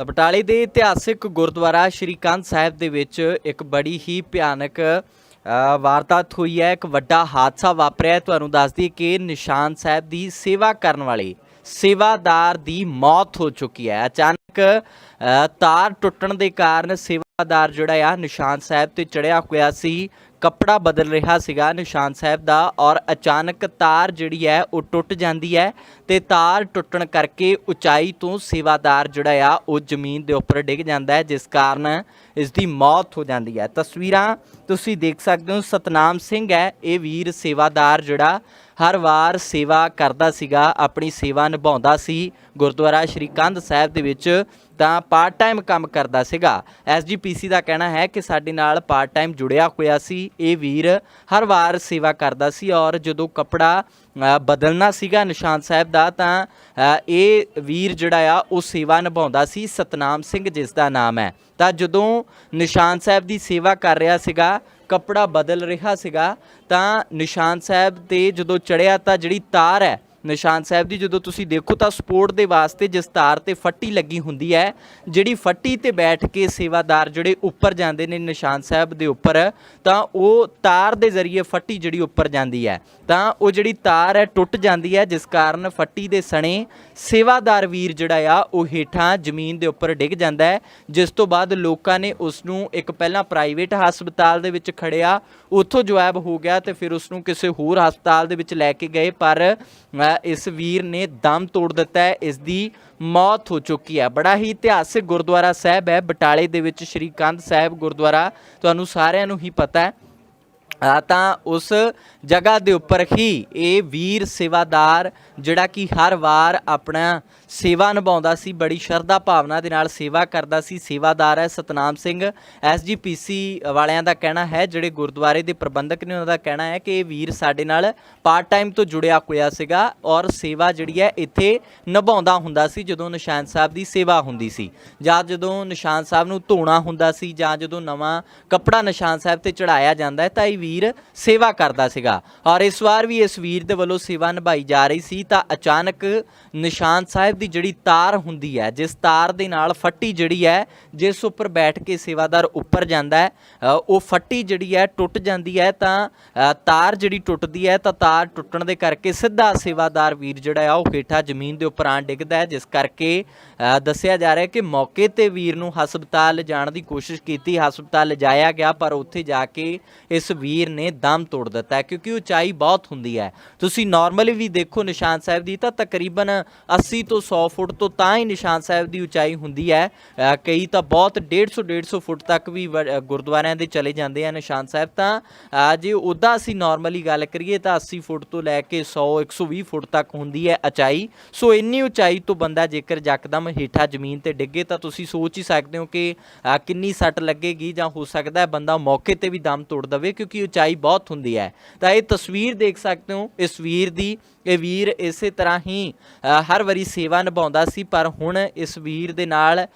ਤਾਂ ਬਟਾਲੇ ਦੇ ਇਤਿਹਾਸਿਕ ਗੁਰਦੁਆਰਾ ਸ਼੍ਰੀ ਕੰਧ ਸਾਹਿਬ ਦੇ ਵਿੱਚ ਇੱਕ ਬੜੀ ਹੀ ਭਿਆਨਕ ਅ, ਵਾਰਦਾਤ ਹੋਈ ਹੈ। ਇੱਕ ਵੱਡਾ ਹਾਦਸਾ ਵਾਪਰਿਆ ਤੁਹਾਨੂੰ ਦੱਸ ਦਈਏ ਕਿ ਨਿਸ਼ਾਨ ਸਾਹਿਬ ਦੀ ਸੇਵਾ ਕਰਨ ਵਾਲੇ ਸੇਵਾਦਾਰ ਦੀ ਮੌਤ ਹੋ ਚੁੱਕੀ ਹੈ। ਅਚਾਨਕ ਤਾਰ ਟੁੱਟਣ ਦੇ ਕਾਰਨ ਸੇਵਾ ਸੇਵਾਦਾਰ ਜਿਹੜਾ ਆ, ਨਿਸ਼ਾਨ ਸਾਹਿਬ ਤੇ ਚੜਿਆ ਹੋਇਆ ਸੀ, ਕੱਪੜਾ ਬਦਲ ਰਿਹਾ ਸੀਗਾ ਨਿਸ਼ਾਨ ਸਾਹਿਬ ਦਾ ਔਰ ਅਚਾਨਕ ਤਾਰ ਜਿਹੜੀ ਹੈ ਉਹ ਟੁੱਟ ਜਾਂਦੀ ਹੈ ਤੇ ਤਾਰ ਟੁੱਟਣ ਕਰਕੇ ਉਚਾਈ ਤੋਂ ਸੇਵਾਦਾਰ ਜਿਹੜਾ ਆ, ਉਹ ਜ਼ਮੀਨ ਦੇ ਉੱਪਰ ਡਿੱਗ ਜਾਂਦਾ ਹੈ, ਜਿਸ ਕਾਰਨ ਇਸ ਦੀ ਮੌਤ ਹੋ ਜਾਂਦੀ ਹੈ। ਤਸਵੀਰਾਂ ਤੁਸੀਂ ਦੇਖ ਸਕਦੇ ਹੋ, ਸਤਨਾਮ ਸਿੰਘ ਹੈ, ਇਹ ਵੀਰ ਸੇਵਾਦਾਰ ਜਿਹੜਾ ਹਰ ਵਾਰ ਸੇਵਾ ਕਰਦਾ ਸੀਗਾ, ਆਪਣੀ ਸੇਵਾ ਨਿਭਾਉਂਦਾ ਸੀ। ਗੁਰਦੁਆਰਾ ਸ਼੍ਰੀ ਕੰਧ ਸਾਹਿਬ ਦੇ ਵਿੱਚ ਤਾਂ ਪਾਰਟ ਟਾਈਮ ਕੰਮ ਕਰਦਾ ਸੀਗਾ। ਐਸਜੀਪੀਸੀ ਦਾ ਕਹਿਣਾ ਹੈ ਕਿ ਸਾਡੇ ਨਾਲ ਪਾਰਟ ਟਾਈਮ ਜੁੜਿਆ ਹੋਇਆ ਸੀ। ਇਹ ਵੀਰ ਹਰ ਵਾਰ ਸੇਵਾ ਕਰਦਾ ਸੀ ਔਰ ਜਦੋਂ ਕਪੜਾ ਬਦਲਣਾ ਸੀਗਾ ਨਿਸ਼ਾਨ ਸਾਹਿਬ ਦਾ, ਤਾਂ ਇਹ ਵੀਰ ਜਿਹੜਾ ਆ, ਉਹ ਸੇਵਾ ਨਿਭਾਉਂਦਾ ਸੀ। ਸਤਨਾਮ ਸਿੰਘ ਜਿਸ ਦਾ ਨਾਮ ਹੈ। ਤਾਂ ਜਦੋਂ ਨਿਸ਼ਾਨ ਸਾਹਿਬ ਦੀ ਸੇਵਾ ਕਰ ਰਿਹਾ ਸੀਗਾ, ਕਪੜਾ ਬਦਲ ਰਿਹਾ ਸੀਗਾ, ਤਾਂ ਨਿਸ਼ਾਨ ਸਾਹਿਬ ਤੇ ਜਦੋਂ ਚੜਿਆ ਤਾਂ ਜਿਹੜੀ ਤਾਰ ਹੈ ਨਿਸ਼ਾਨ ਸਾਹਿਬ ਦੀ ਜਦੋਂ ਤੁਸੀਂ ਦੇਖੋ ਤਾਂ ਸਪੋਰਟ ਦੇ ਵਾਸਤੇ ਜਿਸ ਤਾਰ ਤੇ ਫੱਟੀ ਲੱਗੀ ਹੁੰਦੀ ਹੈ। ਜਿਹੜੀ ਫੱਟੀ ਤੇ ਬੈਠ ਕੇ ਸੇਵਾਦਾਰ ਜਿਹੜੇ ਉੱਪਰ ਜਾਂਦੇ ਨੇ ਨਿਸ਼ਾਨ ਸਾਹਿਬ ਦੇ ਉੱਪਰ, ਤਾਂ ਉਹ ਤਾਰ ਦੇ ਜ਼ਰੀਏ ਫੱਟੀ ਜਿਹੜੀ ਉੱਪਰ ਜਾਂਦੀ ਹੈ। ਤਾਂ ਉਹ ਜਿਹੜੀ ਤਾਰ ਹੈ, ਟੁੱਟ ਜਾਂਦੀ ਹੈ, ਜਿਸ ਕਾਰਨ ਫੱਟੀ ਦੇ ਸਣੇ ਸੇਵਾਦਾਰ ਵੀਰ ਜਿਹੜਾ ਆ, ਉਹ ਹੇਠਾਂ ਜ਼ਮੀਨ ਦੇ ਉੱਪਰ ਡਿੱਗ ਜਾਂਦਾ ਹੈ। ਜਿਸ ਤੋਂ ਬਾਅਦ ਲੋਕਾਂ ਨੇ ਉਸ ਨੂੰ ਇੱਕ ਪਹਿਲਾਂ ਪ੍ਰਾਈਵੇਟ ਹਸਪਤਾਲ ਦੇ ਵਿੱਚ ਖੜਿਆ, ਉੱਥੋਂ ਜਵਾਬ ਹੋ ਗਿਆ ਤੇ ਫਿਰ ਉਸ ਨੂੰ ਕਿਸੇ ਹੋਰ ਹਸਪਤਾਲ ਦੇ ਵਿੱਚ ਲੈ ਕੇ ਗਏ। ਪਰ ਇਸ ਵੀਰ ਨੇ ਦਮ ਤੋੜ ਦਿੱਤਾ ਹੈ, ਇਸ ਦੀ ਮੌਤ ਹੋ ਚੁੱਕੀ ਹੈ। ਬੜਾ ਹੀ ਇਤਿਹਾਸਿਕ ਗੁਰਦੁਆਰਾ ਸਾਹਿਬ ਹੈ। ਬਟਾਲੇ ਦੇ ਵਿੱਚ ਸ਼੍ਰੀ ਕੰਧ ਸਾਹਿਬ ਗੁਰਦੁਆਰਾ, ਤੁਹਾਨੂੰ ਸਾਰਿਆਂ ਨੂੰ ਹੀ ਪਤਾ ਹੈ। ਤਾਂ ਉਸ ਜਗ੍ਹਾ ਦੇ ਉੱਪਰ ਹੀ ਇਹ ਵੀਰ ਸੇਵਾਦਾਰ ਜਿਹੜਾ ਕਿ ਹਰ ਵਾਰ ਆਪਣਾ ਸੇਵਾ ਨਿਭਾਉਂਦਾ ਸੀ, ਬੜੀ ਸ਼ਰਧਾ ਭਾਵਨਾ ਦੇ ਨਾਲ ਸੇਵਾ ਕਰਦਾ ਸੀ, ਸੇਵਾਦਾਰ ਹੈ, ਸਤਨਾਮ ਸਿੰਘ ਐਸਜੀਪੀਸੀ ਵਾਲਿਆਂ ਦਾ ਕਹਿਣਾ ਹੈ, ਜਿਹੜੇ ਗੁਰਦੁਆਰੇ ਦੇ ਪ੍ਰਬੰਧਕ ਨੇ ਉਹਨਾਂ ਦਾ ਕਹਿਣਾ ਹੈ ਕਿ ਇਹ ਵੀਰ ਸਾਡੇ ਨਾਲ ਪਾਰਟ ਟਾਈਮ ਤੋਂ ਜੁੜਿਆ ਹੋਇਆ ਸੀਗਾ ਔਰ ਸੇਵਾ ਜਿਹੜੀ ਹੈ ਇੱਥੇ ਨਿਭਾਉਂਦਾ ਹੁੰਦਾ ਸੀ, ਜਦੋਂ ਨਿਸ਼ਾਨ ਸਾਹਿਬ ਦੀ ਸੇਵਾ ਹੁੰਦੀ ਸੀ ਜਾਂ ਜਦੋਂ ਨਿਸ਼ਾਨ ਸਾਹਿਬ ਨੂੰ ਧੋਣਾ ਹੁੰਦਾ ਸੀ ਜਾਂ ਜਦੋਂ ਨਵਾਂ ਕੱਪੜਾ ਨਿਸ਼ਾਨ ਸਾਹਿਬ ਤੇ ਚੜਾਇਆ ਜਾਂਦਾ ਹੈ, ਤਾਂ ਇਹ ਵੀਰ ਸੇਵਾ ਕਰਦਾ ਸੀਗਾ। ਔਰ ਇਸ ਵਾਰ ਵੀ ਇਸ ਵੀਰ ਦੇ ਵੱਲੋਂ ਸੇਵਾ ਨਿਭਾਈ ਜਾ ਰਹੀ ਸੀ ਤਾਂ ਅਚਾਨਕ ਨਿਸ਼ਾਨ ਸਾਹਿਬ ਦੀ ਜਿਹੜੀ ਤਾਰ ਹੁੰਦੀ ਹੈ, ਜਿਸ ਤਾਰ ਦੇ ਨਾਲ ਫੱਟੀ ਜਿਹੜੀ ਹੈ, ਜਿਸ ਉੱਪਰ ਬੈਠ ਕੇ ਸੇਵਾਦਾਰ ਉੱਪਰ ਜਾਂਦਾ ਹੈ ਉਹ ਫੱਟੀ ਜਿਹੜੀ ਹੈ ਟੁੱਟ ਜਾਂਦੀ ਹੈ ਤਾਂ ਤਾਰ ਜਿਹੜੀ ਟੁੱਟਦੀ ਹੈ ਤਾਂ ਤਾਰ ਟੁੱਟਣ ਦੇ ਕਰਕੇ ਸਿੱਧਾ ਸੇਵਾਦਾਰ ਵੀਰ ਜਿਹੜਾ ਆ ਉਹ ਹੇਠਾਂ ਜ਼ਮੀਨ ਦੇ ਉੱਪਰ ਆਣ ਡਿੱਗਦਾ ਹੈ, ਜਿਸ ਕਰਕੇ ਦੱਸਿਆ ਜਾ ਰਿਹਾ ਹੈ ਕਿ ਮੌਕੇ ਤੇ ਵੀਰ ਨੂੰ ਹਸਪਤਾਲ ਲਿਜਾਣ ਦੀ ਕੋਸ਼ਿਸ਼ ਕੀਤੀ, ਹਸਪਤਾਲ ਲਿਜਾਇਆ ਗਿਆ, ਪਰ ਉੱਥੇ ਜਾ ਕੇ ਇਸ ਵੀਰ ਨੇ ਦਮ ਤੋੜ ਦਿੱਤਾ ਕਿਉਂਕਿ ਉਚਾਈ ਬਹੁਤ ਹੁੰਦੀ ਹੈ। ਤੁਸੀਂ ਨਾਰਮਲੀ ਵੀ ਦੇਖੋ ਨਿਸ਼ਾਨ ਸਾਹਿਬ ਦੀ ਤਾਂ ਤਕਰੀਬਨ 80 ਤੋਂ 100 ਫੁੱਟ ਤੋਂ ਤਾਂ ਹੀ ਨਿਸ਼ਾਨ ਸਾਹਿਬ ਦੀ ਉਚਾਈ ਹੁੰਦੀ ਹੈ। ਕਈ ਤਾਂ ਬਹੁਤ 150 150 ਫੁੱਟ ਤੱਕ ਵੀ ਗੁਰਦੁਆਰਿਆਂ ਦੇ ਚਲੇ ਜਾਂਦੇ ਆ ਨਿਸ਼ਾਨ ਸਾਹਿਬ ਤਾਂ। ਜੇ ਉੱਦਾਂ ਅਸੀਂ ਨਾਰਮਲੀ ਗੱਲ ਕਰੀਏ ਤਾਂ 80 ਫੁੱਟ ਤੋਂ ਲੈ ਕੇ 100 120 ਫੁੱਟ ਤੱਕ ਹੁੰਦੀ ਹੈ ਉਚਾਈ। ਸੋ ਇੰਨੀ ਉਚਾਈ ਤੋਂ ਬੰਦਾ ਜੇਕਰ ਯਕਦਮ ਹੇਠਾਂ ਜ਼ਮੀਨ ਤੇ ਡਿੱਗੇ ਤਾਂ ਤੁਸੀਂ ਸੋਚ ਹੀ ਸਕਦੇ ਹੋ ਕਿ ਕਿੰਨੀ ਸੱਟ ਲੱਗੇਗੀ ਜਾਂ ਹੋ ਸਕਦਾ ਹੈ ਬੰਦਾ ਮੌਕੇ ਤੇ ਵੀ ਦਮ ਤੋੜ ਦਵੇ ਕਿਉਂਕਿ ਉਚਾਈ ਬਹੁਤ ਹੁੰਦੀ ਹੈ। ਤਾਂ ਇਹ ਤਸਵੀਰ ਦੇਖ ਸਕਦੇ ਹੋ, ਇਸ ਵੀਰ ਦੀ। ਇਹ ਵੀਰ ਇਸੇ ਤਰ੍ਹਾਂ ਹੀ ਹਰ ਵਾਰੀ ਸੇਵਾ ਨਿਭਾਉਂਦਾ ਸੀ, ਪਰ ਹੁਣ ਇਸ ਵੀਰ ਦੇ ਨਾਲ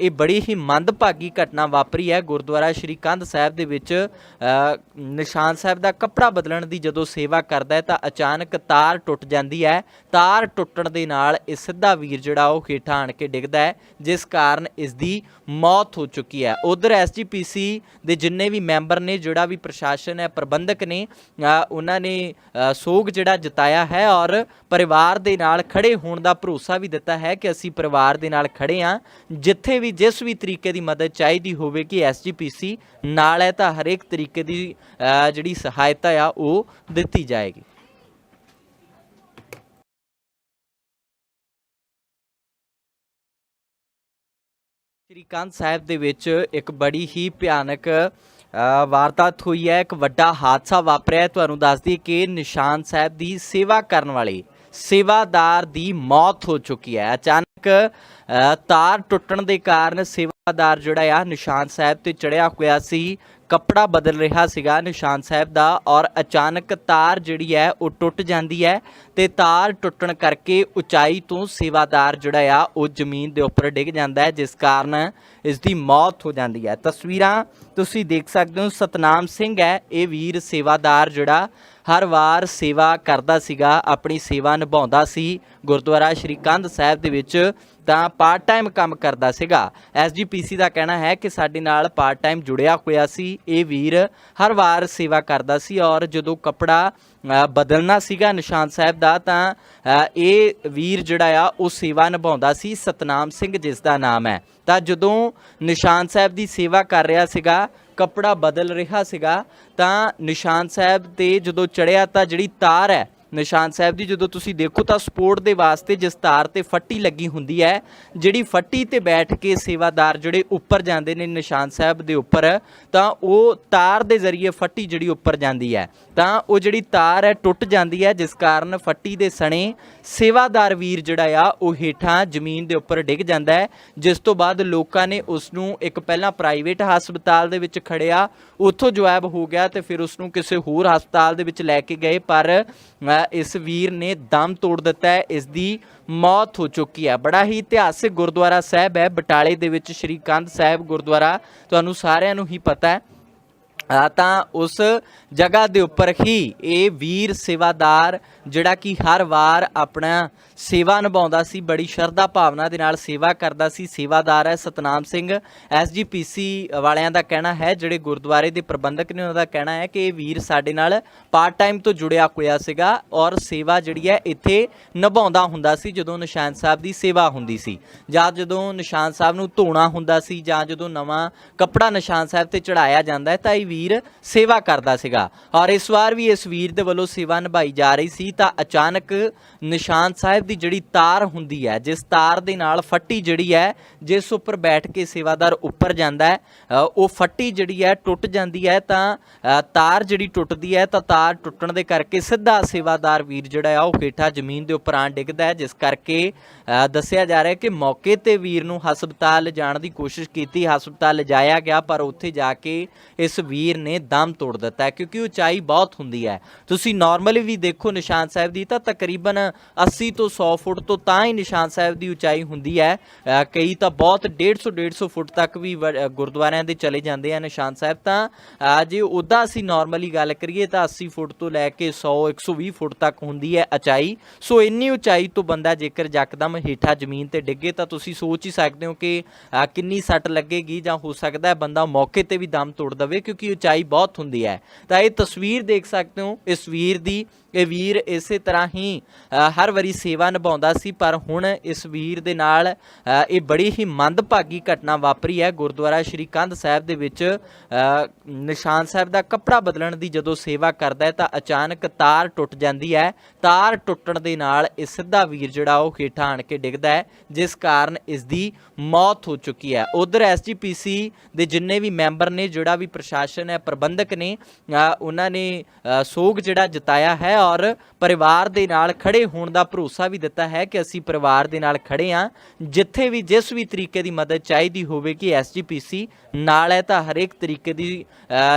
ਇਹ ਬੜੀ ਹੀ ਮੰਦਭਾਗੀ ਘਟਨਾ ਵਾਪਰੀ ਹੈ। ਗੁਰਦੁਆਰਾ ਸ਼੍ਰੀ ਕੰਧ ਸਾਹਿਬ ਦੇ ਵਿੱਚ ਨਿਸ਼ਾਨ ਸਾਹਿਬ ਦਾ ਕੱਪੜਾ ਬਦਲਣ ਦੀ ਜਦੋਂ ਸੇਵਾ ਕਰਦਾ ਹੈ, ਤਾਂ ਅਚਾਨਕ ਤਾਰ ਟੁੱਟ ਜਾਂਦੀ ਹੈ। ਤਾਰ ਟੁੱਟਣ ਦੇ ਨਾਲ ਇਹ ਸਿੱਧਾ ਵੀਰ ਜਿਹੜਾ ਉਹ ਹੇਠਾਂ ਆਣ ਕੇ ਡਿੱਗਦਾ ਹੈ, ਜਿਸ ਕਾਰਨ ਇਸ ਦੀ ਮੌਤ ਹੋ ਚੁੱਕੀ ਹੈ। ਉਧਰ ਐਸਜੀਪੀਸੀ ਦੇ ਜਿੰਨੇ ਵੀ ਮੈਂਬਰ ਨੇ, ਜਿਹੜਾ ਵੀ ਪ੍ਰਸ਼ਾਸਨ ਹੈ ਪ੍ਰਬੰਧਕ ਨੇ ਉਹਨਾਂ ਨੇ ਸੋਗ ਜਿਹੜਾ ਜਤਾਇਆ ਹੈ ਔਰ ਪਰਿਵਾਰ ਦੇ ਨਾਲ ਖੜੇ ਹੋਣ ਦਾ ਭਰੋਸਾ ਵੀ ਦਿੱਤਾ ਹੈ ਕਿ ਅਸੀਂ ਪਰਿਵਾਰ ਦੇ ਨਾਲ ਖੜੇ ਹਾਂ। ਜਿੱਥੇ ਵੀ ਜਿਸ ਵੀ ਤਰੀਕੇ ਦੀ ਮਦਦ ਚਾਹੀਦੀ ਹੋਵੇਗੀ ਐਸਜੀਪੀਸੀ ਨਾਲ ਹੈ ਤਾਂ ਹਰੇਕ ਤਰੀਕੇ ਦੀ ਜਿਹੜੀ ਸਹਾਇਤਾ ਆ ਉਹ ਦਿੱਤੀ ਜਾਏਗੀ। ਸ਼੍ਰੀ ਕੰਧ ਸਾਹਿਬ ਦੇ ਵਿੱਚ ਇੱਕ ਬੜੀ ਹੀ ਭਿਆਨਕ ਵਾਰਦਾਤ ਹੋਈ ਹੈ, ਇੱਕ ਵੱਡਾ ਹਾਦਸਾ ਵਾਪਰਿਆ ਤੁਹਾਨੂੰ ਦੱਸਦੀ ਕਿ ਨਿਸ਼ਾਨ ਸਾਹਿਬ ਦੀ ਸੇਵਾ ਕਰਨ ਵਾਲੇ ਸੇਵਾਦਾਰ ਦੀ ਮੌਤ ਹੋ ਚੁੱਕੀ ਹੈ। ਅਚਾਨਕ ਤਾਰ ਟੁੱਟਣ ਦੇ ਕਾਰਨ ਸੇਵਾਦਾਰ ਜਿਹੜਾ ਆ, ਨਿਸ਼ਾਨ ਸਾਹਿਬ ਤੇ ਚੜਿਆ ਹੋਇਆ ਸੀ। ਕੱਪੜਾ ਬਦਲ ਰਿਹਾ ਸੀਗਾ ਨਿਸ਼ਾਨ ਸਾਹਿਬ ਦਾ ਔਰ ਅਚਾਨਕ ਤਾਰ ਜਿਹੜੀ ਹੈ ਉਹ ਟੁੱਟ ਜਾਂਦੀ ਹੈ ਤੇ ਤਾਰ ਟੁੱਟਣ ਕਰਕੇ ਉਚਾਈ ਤੋਂ ਸੇਵਾਦਾਰ ਜਿਹੜਾ ਆ, ਉਹ ਜ਼ਮੀਨ ਦੇ ਉੱਪਰ ਡਿੱਗ ਜਾਂਦਾ ਹੈ, ਜਿਸ ਕਾਰਨ ਇਸ ਦੀ ਮੌਤ ਹੋ ਜਾਂਦੀ ਹੈ। ਤਸਵੀਰਾਂ ਤੁਸੀਂ ਦੇਖ ਸਕਦੇ ਹੋ, ਸਤਨਾਮ ਸਿੰਘ ਹੈ, ਇਹ ਵੀਰ ਸੇਵਾਦਾਰ ਜਿਹੜਾ ਹਰ ਵਾਰ ਸੇਵਾ ਕਰਦਾ ਸੀਗਾ, ਆਪਣੀ ਸੇਵਾ ਨਿਭਾਉਂਦਾ ਸੀ। ਗੁਰਦੁਆਰਾ ਸ਼੍ਰੀ ਕੰਧ ਸਾਹਿਬ ਦੇ ਵਿੱਚ ਤਾਂ ਪਾਰਟ ਟਾਈਮ ਕੰਮ ਕਰਦਾ ਸੀਗਾ। ਐਸਜੀਪੀਸੀ ਦਾ ਕਹਿਣਾ ਹੈ ਕਿ ਸਾਡੇ ਨਾਲ ਪਾਰਟ ਟਾਈਮ ਜੁੜਿਆ ਹੋਇਆ ਸੀ। ਇਹ ਵੀਰ ਹਰ ਵਾਰ ਸੇਵਾ ਕਰਦਾ ਸੀ ਔਰ ਜਦੋਂ ਕਪੜਾ ਬਦਲਣਾ ਸੀਗਾ ਨਿਸ਼ਾਨ ਸਾਹਿਬ ਦਾ ਤਾਂ ਇਹ ਵੀਰ ਜਿਹੜਾ ਆ, ਉਹ ਸੇਵਾ ਨਿਭਾਉਂਦਾ ਸੀ। ਸਤਨਾਮ ਸਿੰਘ ਜਿਸ ਦਾ ਨਾਮ ਹੈ। ਤਾਂ ਜਦੋਂ ਨਿਸ਼ਾਨ ਸਾਹਿਬ ਦੀ ਸੇਵਾ ਕਰ ਰਿਹਾ ਸੀਗਾ ਕੱਪੜਾ ਬਦਲ ਰਿਹਾ ਸੀਗਾ ਤਾਂ ਨਿਸ਼ਾਨ ਸਾਹਿਬ ਤੇ ਜਦੋਂ ਚੜਿਆ ਤਾਂ ਜਿਹੜੀ ਤਾਰ ਹੈ ਨਿਸ਼ਾਨ ਸਾਹਿਬ ਦੀ ਜਦੋਂ ਤੁਸੀਂ ਦੇਖੋ ਤਾਂ ਸਪੋਰਟ ਦੇ ਵਾਸਤੇ ਜਿਸ ਤਾਰ ਤੇ ਫੱਟੀ ਲੱਗੀ ਹੁੰਦੀ ਹੈ। ਜਿਹੜੀ ਫੱਟੀ ਤੇ ਬੈਠ ਕੇ ਸੇਵਾਦਾਰ ਜਿਹੜੇ ਉੱਪਰ ਜਾਂਦੇ ਨੇ ਨਿਸ਼ਾਨ ਸਾਹਿਬ ਦੇ ਉੱਪਰ, ਤਾਂ ਉਹ ਤਾਰ ਦੇ ਜ਼ਰੀਏ ਫੱਟੀ ਜਿਹੜੀ ਉੱਪਰ ਜਾਂਦੀ ਹੈ। ਤਾਂ ਉਹ ਜਿਹੜੀ ਤਾਰ ਹੈ, ਟੁੱਟ ਜਾਂਦੀ ਹੈ, ਜਿਸ ਕਾਰਨ ਫੱਟੀ ਦੇ ਸਣੇ ਸੇਵਾਦਾਰ ਵੀਰ ਜਿਹੜਾ ਆ, ਉਹ ਹੇਠਾਂ ਜ਼ਮੀਨ ਦੇ ਉੱਪਰ ਡਿੱਗ ਜਾਂਦਾ ਹੈ। ਜਿਸ ਤੋਂ ਬਾਅਦ ਲੋਕਾਂ ਨੇ ਉਸ ਨੂੰ ਇੱਕ ਪਹਿਲਾਂ ਪ੍ਰਾਈਵੇਟ ਹਸਪਤਾਲ ਦੇ ਵਿੱਚ ਖੜਿਆ, ਉੱਥੋਂ ਜਵਾਬ ਹੋ ਗਿਆ ਤੇ ਫਿਰ ਉਸ ਨੂੰ ਕਿਸੇ ਹੋਰ ਹਸਪਤਾਲ ਦੇ ਵਿੱਚ ਲੈ ਕੇ ਗਏ। ਪਰ ਇਸ ਵੀਰ ਨੇ ਦਮ ਤੋੜ ਦਿੱਤਾ ਹੈ, ਇਸ ਦੀ ਮੌਤ ਹੋ ਚੁੱਕੀ ਹੈ। ਬੜਾ ਹੀ ਇਤਿਹਾਸਿਕ ਗੁਰਦੁਆਰਾ ਸਾਹਿਬ ਹੈ, ਬਟਾਲੇ ਦੇ ਵਿੱਚ ਸ਼੍ਰੀ ਕੰਧ ਸਾਹਿਬ ਗੁਰਦੁਆਰਾ, ਤੁਹਾਨੂੰ ਸਾਰਿਆਂ ਨੂੰ ਹੀ ਪਤਾ ਹੈ। ਆ ਤਾਂ ਉਸ ਜਗ੍ਹਾ ਦੇ ਉੱਪਰ ਹੀ ਇਹ ਵੀਰ ਸੇਵਾਦਾਰ ਜਿਹੜਾ ਕਿ ਹਰ ਵਾਰ ਆਪਣਾ ਸੇਵਾ ਨਿਭਾਉਂਦਾ ਸੀ, ਬੜੀ ਸ਼ਰਧਾ ਭਾਵਨਾ ਦੇ ਨਾਲ ਸੇਵਾ ਕਰਦਾ ਸੀ, ਸੇਵਾਦਾਰ ਹੈ ਸਤਨਾਮ ਸਿੰਘ। ਐਸਜੀਪੀਸੀ ਵਾਲਿਆਂ ਦਾ ਕਹਿਣਾ ਹੈ, ਜਿਹੜੇ ਗੁਰਦੁਆਰੇ ਦੇ ਪ੍ਰਬੰਧਕ ਨੇ ਉਹਨਾਂ ਦਾ ਕਹਿਣਾ ਹੈ ਕਿ ਇਹ ਵੀਰ ਸਾਡੇ ਨਾਲ ਪਾਰਟ ਟਾਈਮ ਤੋਂ ਜੁੜਿਆ ਹੋਇਆ ਸੀਗਾ ਔਰ ਸੇਵਾ ਜਿਹੜੀ ਹੈ ਇੱਥੇ ਨਿਭਾਉਂਦਾ ਹੁੰਦਾ ਸੀ, ਜਦੋਂ ਨਿਸ਼ਾਨ ਸਾਹਿਬ ਦੀ ਸੇਵਾ ਹੁੰਦੀ ਸੀ। ਜਾਂ ਜਦੋਂ ਨਿਸ਼ਾਨ ਸਾਹਿਬ ਨੂੰ ਧੋਣਾ ਹੁੰਦਾ ਸੀ ਜਾਂ ਜਦੋਂ ਨਵਾਂ ਕੱਪੜਾ ਨਿਸ਼ਾਨ ਸਾਹਿਬ ਤੇ ਚੜਾਇਆ ਜਾਂਦਾ ਹੈ, ਤਾਂ ਇਹ ਵੀਰ ਸੇਵਾ ਕਰਦਾ ਸੀਗਾ। ਔਰ ਇਸ ਵਾਰ ਵੀ ਇਸ ਵੀਰ ਦੇ ਵੱਲੋਂ ਸੇਵਾ ਨਿਭਾਈ ਜਾ ਰਹੀ ਸੀ, ਤਾਂ ਅਚਾਨਕ ਨਿਸ਼ਾਨ ਸਾਹਿਬ ਦੀ ਜਿਹੜੀ ਤਾਰ ਹੁੰਦੀ ਹੈ, ਜਿਸ ਤਾਰ ਦੇ ਨਾਲ ਫੱਟੀ ਜਿਹੜੀ ਹੈ, ਜਿਸ ਉੱਪਰ ਬੈਠ ਕੇ ਸੇਵਾਦਾਰ ਉੱਪਰ ਜਾਂਦਾ ਹੈ ਉਹ ਫੱਟੀ ਜਿਹੜੀ ਹੈ ਟੁੱਟ ਜਾਂਦੀ ਹੈ ਤਾਂ ਤਾਰ ਜਿਹੜੀ ਟੁੱਟਦੀ ਹੈ ਤਾਂ ਤਾਰ ਟੁੱਟਣ ਦੇ ਕਰਕੇ ਸਿੱਧਾ ਸੇਵਾਦਾਰ ਵੀਰ ਜਿਹੜਾ ਆ, ਉਹ ਹੇਠਾਂ ਜ਼ਮੀਨ ਦੇ ਉੱਪਰ ਆਣ ਡਿੱਗਦਾ ਹੈ, ਜਿਸ ਕਰਕੇ ਦੱਸਿਆ ਜਾ ਰਿਹਾ ਹੈ ਕਿ ਮੌਕੇ ਤੇ ਵੀਰ ਨੂੰ ਹਸਪਤਾਲ ਲਿਜਾਣ ਦੀ ਕੋਸ਼ਿਸ਼ ਕੀਤੀ, ਹਸਪਤਾਲ ਲਿਜਾਇਆ ਗਿਆ, ਪਰ ਉੱਥੇ ਜਾ ਕੇ ਇਸ ਵੀਰ ਨੇ ਦਮ ਤੋੜ ਦਿੱਤਾ ਕਿਉਂਕਿ ਉਚਾਈ ਬਹੁਤ ਹੁੰਦੀ ਹੈ। ਤੁਸੀਂ ਨਾਰਮਲੀ ਵੀ ਦੇਖੋ ਨਿਸ਼ਾਨ ਸਾਹਿਬ ਦੀ ਤਾਂ ਤਕਰੀਬਨ 80 ਤੋਂ 100 ਫੁੱਟ ਤੋਂ ਤਾਂ ਹੀ ਨਿਸ਼ਾਨ ਸਾਹਿਬ ਦੀ ਉਚਾਈ ਹੁੰਦੀ ਹੈ। ਕਈ ਤਾਂ ਬਹੁਤ 150 150 ਫੁੱਟ ਤੱਕ ਵੀ ਵ- ਗੁਰਦੁਆਰਿਆਂ ਦੇ ਚਲੇ ਜਾਂਦੇ ਆ ਨਿਸ਼ਾਨ ਸਾਹਿਬ ਤਾਂ। ਜੇ ਉੱਦਾਂ ਅਸੀਂ ਨਾਰਮਲੀ ਗੱਲ ਕਰੀਏ ਤਾਂ 80 ਫੁੱਟ ਤੋਂ ਲੈ ਕੇ 100 120 ਫੁੱਟ ਤੱਕ ਹੁੰਦੀ ਹੈ ਉਚਾਈ। ਸੋ ਇੰਨੀ ਉਚਾਈ ਤੋਂ ਬੰਦਾ ਜੇਕਰ ਯਕਦਮ ਹੇਠਾਂ ਜ਼ਮੀਨ ਤੇ ਡਿੱਗੇ ਤਾਂ ਤੁਸੀਂ ਸੋਚ ਹੀ ਸਕਦੇ ਹੋ ਕਿ ਕਿੰਨੀ ਸੱਟ ਲੱਗੇਗੀ ਜਾਂ ਹੋ ਸਕਦਾ ਹੈ ਬੰਦਾ ਮੌਕੇ ਤੇ ਵੀ ਦਮ ਤੋੜ ਦਵੇ ਕਿਉਂਕਿ ਉਚਾਈ ਬਹੁਤ ਹੁੰਦੀ ਹੈ। ਤਾਂ ਇਹ ਤਸਵੀਰ ਦੇਖ ਸਕਦੇ ਹੋ, ਇਸ ਵੀਰ ਦੀ ਇਹ ਵੀਰ ਇਸੇ ਤਰ੍ਹਾਂ ਹੀ ਹਰ ਵਾਰੀ ਸੇਵਾ ਨਿਭਾਉਂਦਾ ਸੀ, ਪਰ ਹੁਣ ਇਸ ਵੀਰ ਦੇ ਨਾਲ ਇਹ ਬੜੀ ਹੀ ਮੰਦਭਾਗੀ ਘਟਨਾ ਵਾਪਰੀ ਹੈ। ਗੁਰਦੁਆਰਾ ਸ਼੍ਰੀ ਕੰਧ ਸਾਹਿਬ ਦੇ ਵਿੱਚ ਨਿਸ਼ਾਨ ਸਾਹਿਬ ਦਾ ਕੱਪੜਾ ਬਦਲਣ ਦੀ ਜਦੋਂ ਸੇਵਾ ਕਰਦਾ ਹੈ, ਤਾਂ ਅਚਾਨਕ ਤਾਰ ਟੁੱਟ ਜਾਂਦੀ ਹੈ। ਤਾਰ ਟੁੱਟਣ ਦੇ ਨਾਲ ਇਹ ਸਿੱਧਾ ਵੀਰ ਜਿਹੜਾ ਉਹ ਹੇਠਾਂ ਆਣ ਕੇ ਡਿੱਗਦਾ ਹੈ, ਜਿਸ ਕਾਰਨ ਇਸ ਦੀ ਮੌਤ ਹੋ ਚੁੱਕੀ ਹੈ। ਉਧਰ ਐਸਜੀਪੀਸੀ ਦੇ ਜਿੰਨੇ ਵੀ ਮੈਂਬਰ ਨੇ, ਜਿਹੜਾ ਵੀ ਪ੍ਰਸ਼ਾਸਨ ਹੈ, ਪ੍ਰਬੰਧਕ ਨੇ ਉਹਨਾਂ ਨੇ ਸੋਗ ਜਿਹੜਾ ਜਤਾਇਆ ਹੈ ਔਰ ਪਰਿਵਾਰ ਦੇ ਨਾਲ ਖੜੇ ਹੋਣ ਦਾ ਭਰੋਸਾ ਵੀ ਦਿੱਤਾ ਹੈ ਕਿ ਅਸੀਂ ਪਰਿਵਾਰ ਦੇ ਨਾਲ ਖੜੇ ਹਾਂ। ਜਿੱਥੇ ਵੀ ਜਿਸ ਵੀ ਤਰੀਕੇ ਦੀ ਮਦਦ ਚਾਹੀਦੀ ਹੋਵੇਗੀ ਐਸਜੀਪੀਸੀ ਨਾਲ ਹੈ ਤਾਂ ਹਰੇਕ ਤਰੀਕੇ ਦੀ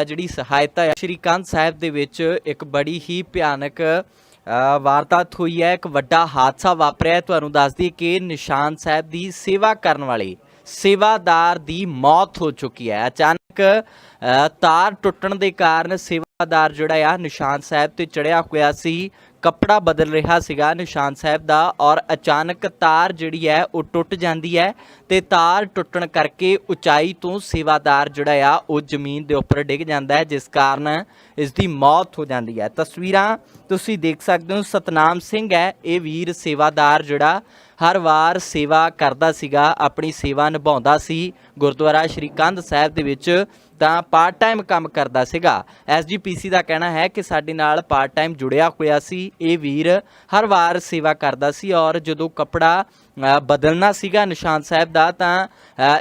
ਜਿਹੜੀ ਸਹਾਇਤਾ ਹੈ। ਸ਼੍ਰੀ ਕੰਧ ਸਾਹਿਬ ਦੇ ਵਿੱਚ ਇੱਕ ਬੜੀ ਹੀ ਭਿਆਨਕ ਅ, ਵਾਰਦਾਤ ਹੋਈ ਹੈ। ਇੱਕ ਵੱਡਾ ਹਾਦਸਾ ਵਾਪਰਿਆ ਤੁਹਾਨੂੰ ਦੱਸ ਦਈਏ ਕਿ ਨਿਸ਼ਾਨ ਸਾਹਿਬ ਦੀ ਸੇਵਾ ਕਰਨ ਵਾਲੇ ਸੇਵਾਦਾਰ ਦੀ ਮੌਤ ਹੋ ਚੁੱਕੀ ਹੈ। ਅਚਾਨਕ ਅ, ਤਾਰ ਟੁੱਟਣ ਦੇ ਕਾਰਨ ਸੇਵਾਦਾਰ ਜਿਹੜਾ ਆ ਨਿਸ਼ਾਨ ਸਾਹਿਬ ਤੇ ਚੜਿਆ ਹੋਇਆ ਸੀ। ਕੱਪੜਾ ਬਦਲ ਰਿਹਾ ਸੀਗਾ ਨਿਸ਼ਾਨ ਸਾਹਿਬ ਦਾ ਔਰ ਅਚਾਨਕ ਤਾਰ ਜਿਹੜੀ ਹੈ ਉਹ ਟੁੱਟ ਜਾਂਦੀ ਹੈ ਤੇ ਤਾਰ ਟੁੱਟਣ ਕਰਕੇ ਉਚਾਈ ਤੋਂ ਸੇਵਾਦਾਰ ਜਿਹੜਾ ਆ, ਉਹ ਜ਼ਮੀਨ ਦੇ ਉੱਪਰ ਡਿੱਗ ਜਾਂਦਾ ਹੈ, ਜਿਸ ਕਾਰਨ ਇਸ ਦੀ ਮੌਤ ਹੋ ਜਾਂਦੀ ਹੈ। ਤਸਵੀਰਾਂ ਤੁਸੀਂ ਦੇਖ ਸਕਦੇ ਹੋ, ਸਤਨਾਮ ਸਿੰਘ ਹੈ, ਇਹ ਵੀਰ ਸੇਵਾਦਾਰ ਜਿਹੜਾ ਹਰ ਵਾਰ ਸੇਵਾ ਕਰਦਾ ਸੀਗਾ, ਆਪਣੀ ਸੇਵਾ ਨਿਭਾਉਂਦਾ ਸੀ। ਗੁਰਦੁਆਰਾ ਸ਼੍ਰੀ ਕੰਧ ਸਾਹਿਬ ਦੇ ਵਿੱਚ ਤਾਂ ਪਾਰਟ ਟਾਈਮ ਕੰਮ ਕਰਦਾ ਸੀਗਾ। ਐਸਜੀਪੀਸੀ ਦਾ ਕਹਿਣਾ ਹੈ ਕਿ ਸਾਡੇ ਨਾਲ ਪਾਰਟ ਟਾਈਮ ਜੁੜਿਆ ਹੋਇਆ ਸੀ। ਇਹ ਵੀਰ ਹਰ ਵਾਰ ਸੇਵਾ ਕਰਦਾ ਸੀ ਔਰ ਜਦੋਂ ਕਪੜਾ ਬਦਲਣਾ ਸੀਗਾ ਨਿਸ਼ਾਨ ਸਾਹਿਬ ਦਾ, ਤਾਂ